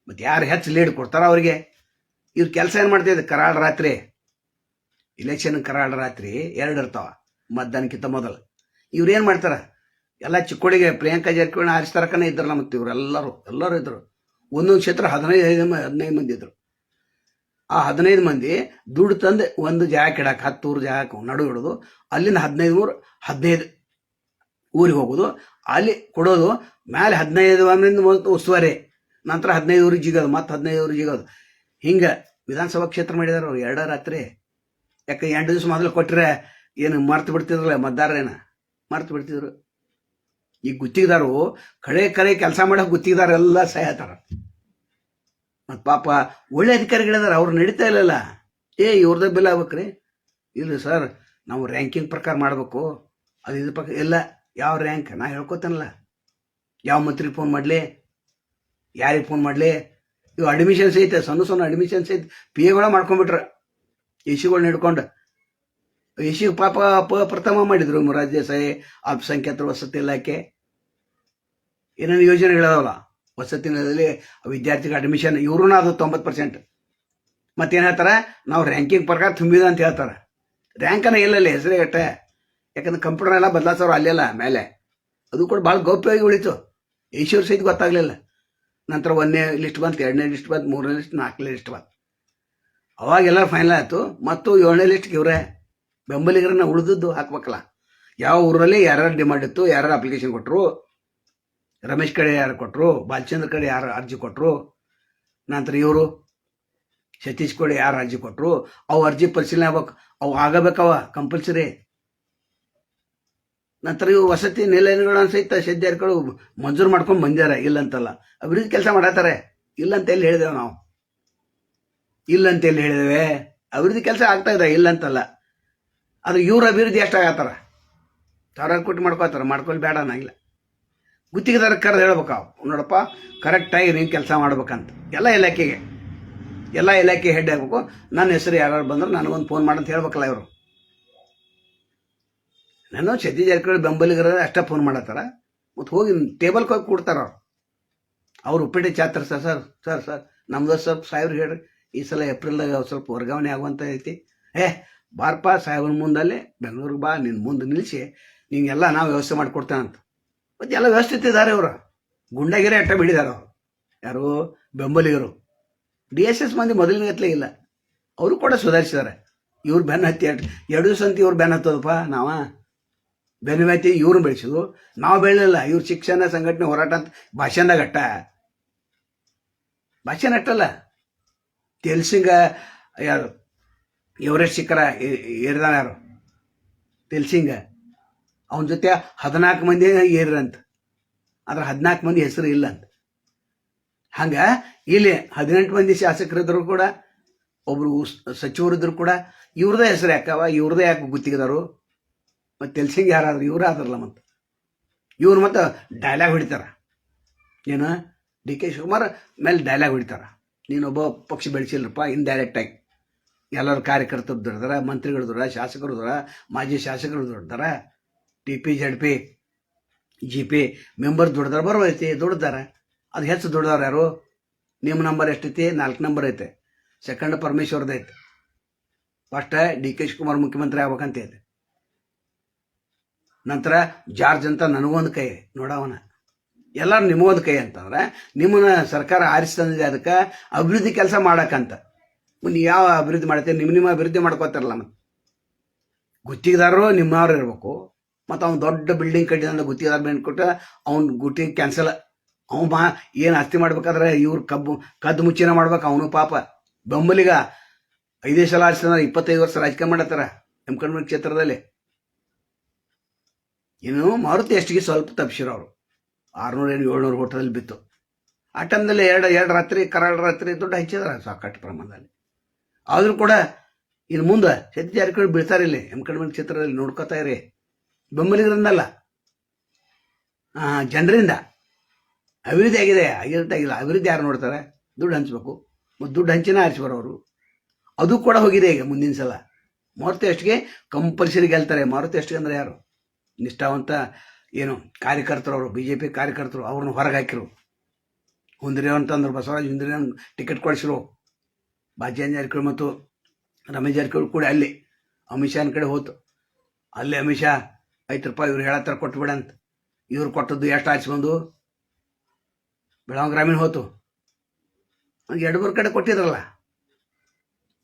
ಮತ್ತು ಯಾರು ಹೆಚ್ಚು ಲೀಡ್ ಕೊಡ್ತಾರ ಅವರಿಗೆ. ಇವ್ರ ಕೆಲಸ ಏನು ಮಾಡ್ತಿದ್ದೆ? ಕರಾಳ ರಾತ್ರಿ. ಇಲೆಕ್ಷನ್ ಕರಾಳ ರಾತ್ರಿ ಎರಡು ಇರ್ತಾವ, ಮಧ್ಯಾಹ್ನಕ್ಕಿಂತ ಮೊದಲು. ಇವ್ರು ಏನು ಮಾಡ್ತಾರೆ? ಎಲ್ಲ ಚಿಕ್ಕೋಡಿಗೆ ಪ್ರಿಯಾಂಕಾ ಜಾರಕಿಹೊಳಿ ಆರಿಸ್ತಾರಕ್ಕನೇ ಇದ್ರಲ್ಲ ಮತ್ತು ಇವರೆಲ್ಲರೂ, ಎಲ್ಲರೂ ಇದ್ದರು ಒಂದೊಂದು ಕ್ಷೇತ್ರ ಹದಿನೈದು ಹದಿನೈದು ಮಂದಿ ಇದ್ರು. ಆ ಹದಿನೈದು ಮಂದಿ ದುಡ್ಡು ತಂದು ಒಂದು ಜಾಗಕ್ಕೆ ಇಡಕ್ಕೆ ಹತ್ತು ಊರು ಜಾಗಕ್ಕೆ ನಡು ಇಡೋದು. ಅಲ್ಲಿಂದ ಹದಿನೈದು ಊರು ಹದಿನೈದು ಊರಿಗೆ ಹೋಗೋದು. ಅಲ್ಲಿ ಕೊಡೋದು. ಮೇಲೆ ಹದಿನೈದು ಒಂದು ಉಸ್ತುವಾರಿ, ನಂತರ ಹದಿನೈದು ಊರಿಗೆ ಜಿಗೋದು, ಮತ್ತೆ ಹದಿನೈದು ಊರಿಗೆ ಜಿಗೋದು. ಹಿಂಗೆ ವಿಧಾನಸಭಾ ಕ್ಷೇತ್ರ ಮಾಡಿದಾರೆ ಅವ್ರು. ಎರಡ ರಾತ್ರಿ. ಯಾಕೆ ಎಂಟು ದಿವಸ ಮೊದಲು ಕೊಟ್ಟರೆ ಏನು ಮರ್ತು ಬಿಡ್ತಿದ್ರಲ್ಲ ಮತದಾರರೇನ? ಮರ್ತು ಬಿಡ್ತಿದ್ರು. ಈ ಗುತ್ತಿಗೆದಾರು ಕಡೆ ಕಡೆ ಕೆಲಸ ಮಾಡೋ ಗುತ್ತಿಗೆದಾರೆಲ್ಲ ಸಹಾಯತಾರ ಪಾಪ ಒಳ್ಳೆ ಅಧಿಕಾರಿಗಳಿದಾರೆ, ಅವ್ರು ನಡೀತಾ ಇಲ್ಲಲ್ಲ. ಏ ಇವ್ರದ್ದು ಬಿಲ್ ಆಗ್ಬೇಕ್ರಿ. ಇಲ್ಲ ಸರ್ ನಾವು ರ್ಯಾಂಕಿಂಗ್ ಪ್ರಕಾರ ಮಾಡಬೇಕು. ಅದು ಇದ್ರ ಪ್ರಕಾರ ಇಲ್ಲ ಯಾವ ರ್ಯಾಂಕ್ ನಾ ಹೇಳ್ಕೊತಾನಲ್ಲ. ಯಾವ ಮಂತ್ರಿ ಫೋನ್ ಮಾಡಲಿ? ಯಾರಿಗೆ ಫೋನ್ ಮಾಡಲಿ? ಇವು ಅಡ್ಮಿಷನ್ಸ್ ಐತೆ ಸಣ್ಣ ಸಣ್ಣ ಅಡ್ಮಿಷನ್ಸ್ ಐತೆ ಪಿ ಎಗಳ ಮಾಡ್ಕೊಂಡ್ಬಿಟ್ರೆ. ಎ ಸಿಗಳನ್ನ ಹಿಡ್ಕೊಂಡು ಎ ಸಿ ಪಾಪ ಪ, ಪ್ರಥಮ ಮಾಡಿದ್ರು ರಾಜ್ಯ ದೇಸಾಯಿ ಅಲ್ಪಸಂಖ್ಯಾತರ ವಸತಿ ಇಲಾಖೆ. ಏನೇನು ಯೋಜನೆಗಳದಾವಲ್ಲ? ವಸತಿ ನಿಲಯದಲ್ಲಿ ವಿದ್ಯಾರ್ಥಿಗಳ ಅಡ್ಮಿಷನ್ ಇವ್ರೂ ಅದು ತೊಂಬತ್ತು ಪರ್ಸೆಂಟ್ ಮತ್ತೇನು ಹೇಳ್ತಾರೆ? ನಾವು ರ್ಯಾಂಕಿಂಗ್ ಪ್ರಕಾರ ತುಂಬಿದ ಅಂತ ಹೇಳ್ತಾರೆ. ರ್ಯಾಂಕನ ಎಲ್ಲೆಲ್ಲ? ಹೆಸರೇ ಗಟ್ಟೆ ಯಾಕಂದ್ರೆ ಕಂಪ್ಯೂಟರ್ ಎಲ್ಲ ಬದಲಾಸೋರು ಅಲ್ಲೆಲ್ಲ ಮೇಲೆ. ಅದು ಕೂಡ ಭಾಳ ಗೌಪ್ಯವಾಗಿ ಉಳಿತು. ಈಶ್ವರ ಸಹಿತ ಗೊತ್ತಾಗಲಿಲ್ಲ. ನಂತರ ಒಂದನೇ ಲಿಸ್ಟ್ ಬಂತು, ಎರಡನೇ ಲಿಸ್ಟ್ ಬಂತು, ಮೂರನೇ ಲಿಸ್ಟ್ ನಾಲ್ಕನೇ ಲಿಸ್ಟ್ ಬಂತು. ಅವಾಗೆಲ್ಲ ಫೈನಲ್ ಆಯಿತು. ಮತ್ತು ಏಳನೇ ಲಿಸ್ಟ್ಗೆ ಇವರೇ. ಬೆಂಬಲಿಗರನ್ನ ಉಳಿದದ್ದು ಹಾಕ್ಬೇಕಲ್ಲ. ಯಾವ ಊರಲ್ಲಿ ಯಾರ್ಯಾರು ಡಿಮಾಂಡ್ ಇತ್ತು, ಯಾರ್ಯಾರು ಅಪ್ಲಿಕೇಶನ್ ಕೊಟ್ಟರು ರಮೇಶ್ ಕಡೆ ಯಾರು ಕೊಟ್ಟರು ಬಾಲಚಂದ್ರ ಕಡೆ ಯಾರು ಅರ್ಜಿ ಕೊಟ್ಟರು ನಂತರ ಇವರು ಸತೀಶ್ ಕಡೆ ಯಾರು ಅರ್ಜಿ ಕೊಟ್ಟರು ಅವು ಅರ್ಜಿ ಪರಿಶೀಲನೆ ಆಗ್ಬೇಕು. ಅವು ಆಗಬೇಕವ ಕಂಪಲ್ಸರಿ ನಂತರ ಇವು ವಸತಿ ನಿಲಯಗಳನ್ನು ಸಹಿತ ಸದ್ಯಾರ್ಗಳು ಮಂಜೂರು ಮಾಡ್ಕೊಂಡು ಬಂದ್ಯಾರ. ಇಲ್ಲಂತಲ್ಲ. ಅಭಿವೃದ್ಧಿ ಕೆಲಸ ಮಾಡತ್ತಾರೆ. ಇಲ್ಲಂತ ಎಲ್ಲಿ ಹೇಳಿದೆವು ನಾವು. ಇಲ್ಲಂತ ಎಲ್ಲಿ ಹೇಳಿದೇವೆ. ಅಭಿವೃದ್ಧಿ ಕೆಲಸ ಆಗ್ತಾ ಇದೆ, ಇಲ್ಲಂತಲ್ಲ. ಆದ್ರೆ ಇವ್ರ ಅಭಿವೃದ್ಧಿ ಎಷ್ಟಾಗತ್ತಾರ? ಸಾವಿರ ಕೋಟಿ ಮಾಡ್ಕೋತಾರ ಮಾಡ್ಕೊಳ್ಳಿ ಬೇಡ ಅನ್ನಂಗಿಲ್ಲ ಗುತ್ತಿಗೆದಾರ ಕರೆದು ಹೇಳ್ಬೇಕು ನೋಡಪ್ಪ ಕರೆಕ್ಟಾಗಿ ನೀವು ಕೆಲಸ ಮಾಡ್ಬೇಕಂತ. ಎಲ್ಲ ಇಲಾಖೆಗೆ. ಎಲ್ಲ ಇಲಾಖೆ ಹೆಡ್ ಆಗಬೇಕು. ನನ್ನ ಹೆಸರು ಯಾರು ಬಂದ್ರೆ ನನಗೊಂದು ಫೋನ್ ಮಾಡಂತ ಹೇಳ್ಬೇಕಲ್ಲ ಇವರು. ನಾನು ಸತೀಶ್ ಜಾರಕಿಹೊಳಿ ಬೆಂಬಲಿಗರ ಅಷ್ಟೇ ಫೋನ್ ಮಾಡತ್ತಾರ. ಮತ್ತು ಹೋಗಿ ಟೇಬಲ್ಗೆ ಹೋಗಿ ಕೊಡ್ತಾರ ಅವ್ರು. ಅವ್ರು ಉಪ್ಪಿಟ್ಟು ಚಾತ್ರ ಸರ್ ಸರ್ ಸರ್ ಸರ್ ನಮ್ದು ಸ್ವಲ್ಪ ಸಾಹೇಬ್ರು ಹೇಳ್ರಿ, ಈ ಸಲ ಏಪ್ರಿಲ್ದಾಗ ಸ್ವಲ್ಪ ವರ್ಗಾವಣೆ ಆಗುವಂತ ಐತಿ. ಏ ಬಾರಪ್ಪ ಸಾಹೇಬ್ರ ಮುಂದಲ್ಲಿ ಬೆಂಗಳೂರಿಗೆ ಬಾ ನಿನ್ನ ಮುಂದೆ ನಿಲ್ಲಿಸಿ ನಿಂಗೆಲ್ಲ ನಾವು ವ್ಯವಸ್ಥೆ ಮಾಡಿಕೊಡ್ತೇನಂತ. ಮತ್ತು ಎಲ್ಲ ವ್ಯವಸ್ಥಿತ ಇದ್ದಾರೆ ಇವರು. ಗುಂಡಾಗಿರೇ ಅಟ್ಟ ಬಿಡಿದಾರೆ ಅವರು. ಯಾರು? ಬೆಂಬಲಿಗರು. ಡಿ ಎಸ್ ಎಸ್ ಮಂದಿ ಮೊದಲಿನ ಗತ್ಲೆ ಇಲ್ಲ. ಅವರು ಕೂಡ ಸುಧಾರಿಸಿದ್ದಾರೆ. ಇವ್ರು ಬೆನ್ನು ಹತ್ತಿ ಎರಡು ದಿವಸ ಅಂತ ಇವ್ರು ಬೆನ್ನು ಹತ್ತೋದಪ್ಪ ನಾವ? ಬೆನ್ನು ಹತ್ತಿ ಇವ್ರು ಬೆಳೆಸಿದ್ರು. ನಾವು ಬೆಳಲಿಲ್ಲ. ಇವ್ರ ಶಿಕ್ಷಣ ಸಂಘಟನೆ ಹೋರಾಟ ಅಂತ ಭಾಷಣದಾಗ ಅಟ್ಟ. ಭಾಷಣ ಅಟ್ಟಲ್ಲ. ತೆಲ್ಸಿಂಗ ಯಾರು? ಎವರೆಸ್ಟ್ ಶಿಖರ ಏ- ಏರಿದಾನ ಯಾರು? ತೆಲ್ಸಿಂಗ. ಅವನ ಜೊತೆ ಹದಿನಾಲ್ಕು ಮಂದಿ ಏರ್ರಂತ. ಆದ್ರೆ ಹದಿನಾಲ್ಕು ಮಂದಿ ಹೆಸರು ಇಲ್ಲ ಅಂತ ಹಂಗ ಇಲ್ಲಿ ಹದಿನೆಂಟು ಮಂದಿ ಶಾಸಕರಿದ್ರು ಕೂಡ, ಒಬ್ರು ಸಚಿವರಿದ್ರು ಕೂಡ, ಇವ್ರದೇ ಹೆಸರು ಯಾಕವ? ಇವ್ರದೇ ಯಾಕೆ ಗುತ್ತಿಗೆದಾರು? ಮತ್ತೆ ತೆಲ್ಸಿಂಗ್ ಯಾರಾದ್ರು? ಇವ್ರು ಆದ್ರಲ್ಲ ಮತ್ತೆ. ಇವ್ರು ಮತ್ತೆ ಡೈಲಾಗ್ ಹೊಡಿತಾರ. ಏನು? ಡಿ ಕೆ ಶಿವಕುಮಾರ್ ಮೇಲೆ ಡೈಲಾಗ್ ಹೊಡಿತಾರ. ನೀನೊಬ್ಬ ಪಕ್ಷ ಬೆಳೆಸಿಲ್ಲಪ್ಪ ಇನ್ಡೈರೆಕ್ಟಾಗಿ ಎಲ್ಲರೂ ಕಾರ್ಯಕರ್ತರು ದೊಡ್ಡದಾರ, ಮಂತ್ರಿಗಳು ದೊಡ್ಡ ಶಾಸಕರು ದೊಡ್ಡ ಮಾಜಿ ಶಾಸಕರು ದುಡ್ದಾರ T P Z P G P member ದುಡ್ದಾರ ಬರೋೈತಿ ದುಡ್ದಾರ ಅದು ಹೆಚ್ಚು ದುಡ್ದವ್ರು ಯಾರು? ನಿಮ್ಮ ನಂಬರ್ ಎಷ್ಟೈತಿ? ನಾಲ್ಕು ನಂಬರ್ ಐತೆ. ಸೆಕೆಂಡ್ ಪರಮೇಶ್ವರದ ಐತೆ. ಫಸ್ಟ್ ಡಿ ಕೆ ಶಿವಕುಮಾರ್ ಮುಖ್ಯಮಂತ್ರಿ ಆಗ್ಬೇಕಂತ ಐತೆ ನಂತರ ಜಾರ್ಜ್ ಅಂತ ನನಗೊಂದು ಕೈ. ನೋಡವನ ಎಲ್ಲರೂ ನಿಮಗೊಂದು ಕೈ ಅಂತಂದ್ರೆ, ನಿಮ್ಮನ್ನ ಸರ್ಕಾರ ಆರಿಸಿ ತಂದಿದೆ ಅದಕ್ಕೆ ಅಭಿವೃದ್ಧಿ ಕೆಲಸ ಮಾಡಕ್ಕಂತ ನೀವು ಯಾವ ಅಭಿವೃದ್ಧಿ ಮಾಡ್ತೀರಿ ನಿಮ್ಮ ನಿಮ್ಮ ಅಭಿವೃದ್ಧಿ ಮಾಡ್ಕೋತಾರಲ್ಲ ಗುತ್ತಿಗೆದಾರರು ನಿಮ್ಮವ್ರು ಇರಬೇಕು. ಮತ್ತು ಅವ್ನು ದೊಡ್ಡ ಬಿಲ್ಡಿಂಗ್ ಕಟ್ಟಿದ ಗುತ್ತಿಗೆದಾರ ಬೇನ್ ಕೊಟ್ಟ ಅವ್ನ ಗುಟ್ಟಿ ಕ್ಯಾನ್ಸಲ್ ಅವ್ನು ಮಾ ಏನು ಆಸ್ತಿ ಮಾಡ್ಬೇಕಾದ್ರೆ ಇವ್ರು ಕಬ್ಬು, ಕದ್ದು ಮುಚ್ಚಿನ ಮಾಡ್ಬೇಕು ಅವನು ಪಾಪ. ಬೆಂಬಲಿಗ ಐದೇ ಸಲ ಆರಿಸಿದ ಇಪ್ಪತ್ತೈದು ವರ್ಷ ರಾಜಕೀಯ ಮಾಡತ್ತಾರ ಎಮ್ಕಣ್ಮಣಿ ಕ್ಷೇತ್ರದಲ್ಲಿ. ಇನ್ನು ಮಾರುತಿ ಎಷ್ಟಿಗೆ ಸ್ವಲ್ಪ ತಪ್ಪಿಸಿರೋ ಅವರು. ಆರುನೂರ ಏನು ಏಳ್ನೂರು ಹೋಟೆಲ್ ಬಿತ್ತು. ಆ ಟೈಮ್ದಲ್ಲಿ ಎರಡು ಎರಡು ರಾತ್ರಿ, ಕರಾಳ ರಾತ್ರಿ ದುಡ್ಡು ಹಚ್ಚಿದ್ರ ಸಾಕಷ್ಟು ಪ್ರಮಾಣದಲ್ಲಿ. ಆದರೂ ಕೂಡ ಇನ್ನು ಮುಂದೆ ಸತ್ಯ ಜಾರಕಿಹೊಳಿ ಬೀಳ್ತಾರೆ ಇಲ್ಲಿ ಎಮ್ಕಣ್ಮಣಿ ಕ್ಷೇತ್ರದಲ್ಲಿ ನೋಡ್ಕೋತಾ ಇರಿ. ಬೆಂಬಲಿಗರಿಂದಲ್ಲ. ಜನರಿಂದ ಅಭಿವೃದ್ಧಿ ಆಗಿದೆ, ಆಗಿರುತ್ತೆ, ಆಗಿಲ್ಲ. ಅಭಿವೃದ್ಧಿ ಯಾರು ನೋಡ್ತಾರೆ? ದುಡ್ಡು ಹಂಚಬೇಕು. ಮತ್ತು ದುಡ್ಡು ಹಂಚಿನ ಬರೋರು ಅದು ಕೂಡ ಹೋಗಿದೆ ಈಗ ಮುಂದಿನ ಸಲ. ಮಾರುತಿ ಅಷ್ಟಿಗೆ ಕಂಪಲ್ಸರಿ ಗೆಲ್ತಾರೆ. ಮಾರುತಿ ಅಷ್ಟಿಗೆ ಅಂದ್ರೆ ಯಾರು? ನಿಷ್ಠಾವಂತ ಏನು ಕಾರ್ಯಕರ್ತರು ಅವರು ಬಿ ಜೆ ಪಿ ಕಾರ್ಯಕರ್ತರು, ಅವ್ರನ್ನ ಹೊರಗೆ ಹಾಕಿರು. ಹುಂದ್ರಿ ಅಂತಂದ್ರೆ ಬಸವರಾಜ್ ಹುಂದ್ರಿ ಟಿಕೆಟ್ ಕೊಡಿಸಿರು. ಬಾಜಿಯನ್ ಜಾರಕಿಹೊಳಿ ಮತ್ತು ರಮೇಶ್ ಜಾರಕಿಹೊಳಿ ಕೂಡ ಅಲ್ಲಿ. ಅಮಿತ್ ಶಾನ್ ಕಡೆ ಹೋತು. ಅಲ್ಲಿ ಅಮಿತ್ ಶಾ ಐದು ರೂಪಾಯಿ ಇವ್ರು ಹೇಳತ್ತಾರ ಕೊಟ್ಟು ಬಿಡಂತ. ಇವ್ರು ಕೊಟ್ಟದ್ದು ಎಷ್ಟು ಬಂದು ಬೆಳಗಾವಿ ಗ್ರಾಮೀಣ ಹೋತು. ಎರಡು ಮೂರು ಕಡೆ ಕೊಟ್ಟಿದ್ರಲ್ಲ.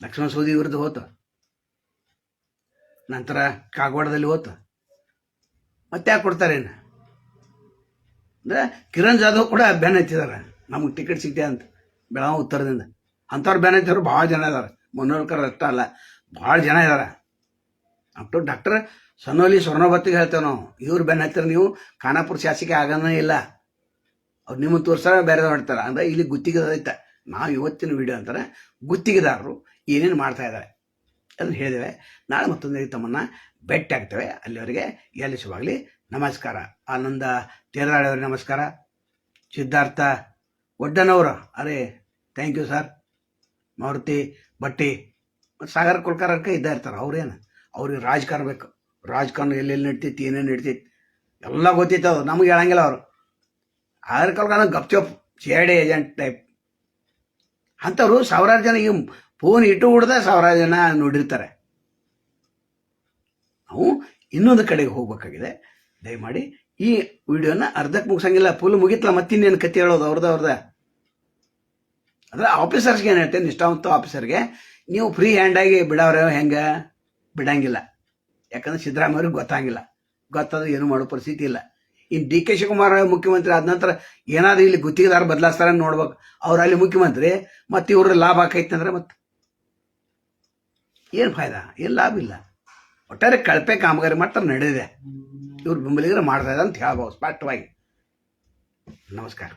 ಲಕ್ಷ್ಮಣ ಸೋದಿ ಇವ್ರದ್ದು ಹೋತು. ನಂತರ ಕಾಗವಾಡದಲ್ಲಿ ಹೋತು. ಮತ್ತೆ ಯಾಕೆ ಕೊಡ್ತಾರೇನು ಅಂದ್ರೆ ಕಿರಣ್ ಜಾಧವ್ ಕೂಡ ಬ್ಯಾನ್ ಹಚ್ಚಿದಾರೆ. ನಮ್ಗೆ ಟಿಕೆಟ್ ಸಿಗ್ತೇ ಅಂತ. ಬೆಳಗಾವಿ ಉತ್ತರದಿಂದ. ಅಂಥವ್ರು ಬ್ಯಾನ್ ಹಚ್ಚಿದ್ರು ಭಾಳ ಜನ ಇದ್ದಾರೆ ಮನೋಹರ್ಕರ್ ಅಷ್ಟ ಅಲ್ಲ, ಭಾಳ ಜನ ಇದ್ದಾರೆ ಅಪ್ ಟು ಡಾಕ್ಟರ್ ಸನ್ನೋಲಿ ಸ್ವರ್ಣಭತ್ತಿಗೆ ಹೇಳ್ತೇವೆ ನಾವು. ಇವ್ರು ಬೆನ್ನ ಹತ್ತಿರ ನೀವು ಖಾನಾಪುರ ಶಾಸಕ ಆಗನೇ ಇಲ್ಲ. ಅವ್ರು ನಿಮ್ಮ ತೋರ್ಸಾರ ಬೇರೆ ಮಾಡ್ತಾರೆ ಅಂದ್ರೆ ಇಲ್ಲಿ ಗುತ್ತಿಗೆದಾರ ಐತೆ ನಾವು ಇವತ್ತಿನ ವಿಡಿಯೋ ಅಂತಾರೆ, ಗುತ್ತಿಗೆದಾರರು ಏನೇನು ಮಾಡ್ತಾ ಇದ್ದಾರೆ ಅದನ್ನು ಹೇಳಿದ್ದೇವೆ. ನಾಳೆ ಮತ್ತೊಂದು ತಮ್ಮನ್ನ ಭೇಟಿ ಆಗ್ತೇವೆ. ಅಲ್ಲಿವರೆಗೆ ಎಲ್ಲಿ ನಮಸ್ಕಾರ. ಆನಂದ ತೇರದಾಳವರಿಗೆ ನಮಸ್ಕಾರ. ಸಿದ್ಧಾರ್ಥ ಒಡ್ಡನವರು ಅರೆ ಥ್ಯಾಂಕ್ ಯು ಸರ್ ಮಾರುತಿ ಬಟ್ಟಿ ಸಾಗರ ಕುಲ್ಕರ್ಕ ಇದ್ದ ಇರ್ತಾರೆ. ಅವ್ರೇನು? ಅವ್ರಿಗೆ ರಾಜಕಾರಣ ಬೇಕು. ರಾಜಕಾರಣ ಎಲ್ಲೆಲ್ಲಿ ನಡ್ತೈತಿ, ಏನೇನು ನಡ್ತೈತಿ, ಎಲ್ಲ ಗೊತ್ತೈತೆ ಅದು. ನಮಗೆ ಹೇಳಂಗಿಲ್ಲ ಅವರು. ಆದ್ರೆ ಕಲ್ಕನ ಗಪ್ಚಪ್ C I D agent type ಅಂಥವ್ರು ಸಾವಿರಾರು ಜನ ಈಗ ಫೋನ್ ಇಟ್ಟು ಹುಡ್ದ ಸಾವಿರಾರು ಜನ ನೋಡಿರ್ತಾರೆ. ನಾವು ಇನ್ನೊಂದು ಕಡೆಗೆ ಹೋಗ್ಬೇಕಾಗಿದೆ. ದಯಮಾಡಿ ಈ ವಿಡಿಯೋನ ಅರ್ಧಕ್ಕೆ ಮುಗಿಸಂಗಿಲ್ಲ, ಫುಲ್ ಮುಗಿತ್ಲ ಮತ್ತಿನ್ನೇನು ಕತೆ ಹೇಳೋದು ಅವ್ರದ್ದು ಅವ್ರದ. ಅಂದ್ರೆ ಆಫೀಸರ್ಸ್ಗೆ ಏನು ಹೇಳ್ತೇನೆ, ನಿಷ್ಠಾವಂತ ಆಫೀಸರ್ಗೆ ನೀವು ಫ್ರೀ ಹ್ಯಾಂಡಾಗಿ ಬಿಡೋರೆ ಹೆಂಗೆ? ಬಿಡಂಗಿಲ್ಲ. ಯಾಕಂದ್ರೆ ಸಿದ್ದರಾಮಯ್ಯವ್ರಿಗೆ ಗೊತ್ತಾಗಿಲ್ಲ. ಗೊತ್ತಾದ್ರೆ ಏನು ಮಾಡೋ ಪರಿಸ್ಥಿತಿ ಇಲ್ಲ. ಇನ್ನು ಡಿ ಕೆ ಶಿವಕುಮಾರ್ ಮುಖ್ಯಮಂತ್ರಿ ಆದ ನಂತರ ಏನಾದರೂ ಇಲ್ಲಿ ಗುತ್ತಿಗೆದಾರ ಬದಲಾಯಿಸ್ತಾರ ನೋಡ್ಬೇಕು. ಅವ್ರು ಅಲ್ಲಿ ಮುಖ್ಯಮಂತ್ರಿ, ಮತ್ತೆ ಇವ್ರ ಲಾಭ ಆಕೈತೆ ಅಂದ್ರೆ ಮತ್ತೆ ಏನು ಫಾಯ್ದಾ? ಏನು ಲಾಭ ಇಲ್ಲ. ಒಟ್ಟಾರೆ ಕಳಪೆ ಕಾಮಗಾರಿ ಮಾತ್ರ ನಡೆದಿದೆ. ಇವ್ರು ಬೆಂಬಲಿಗರು ಮಾಡ್ತಾ ಅಂತ ಹೇಳ್ಬೋದು ಸ್ಪಷ್ಟವಾಗಿ. ನಮಸ್ಕಾರ.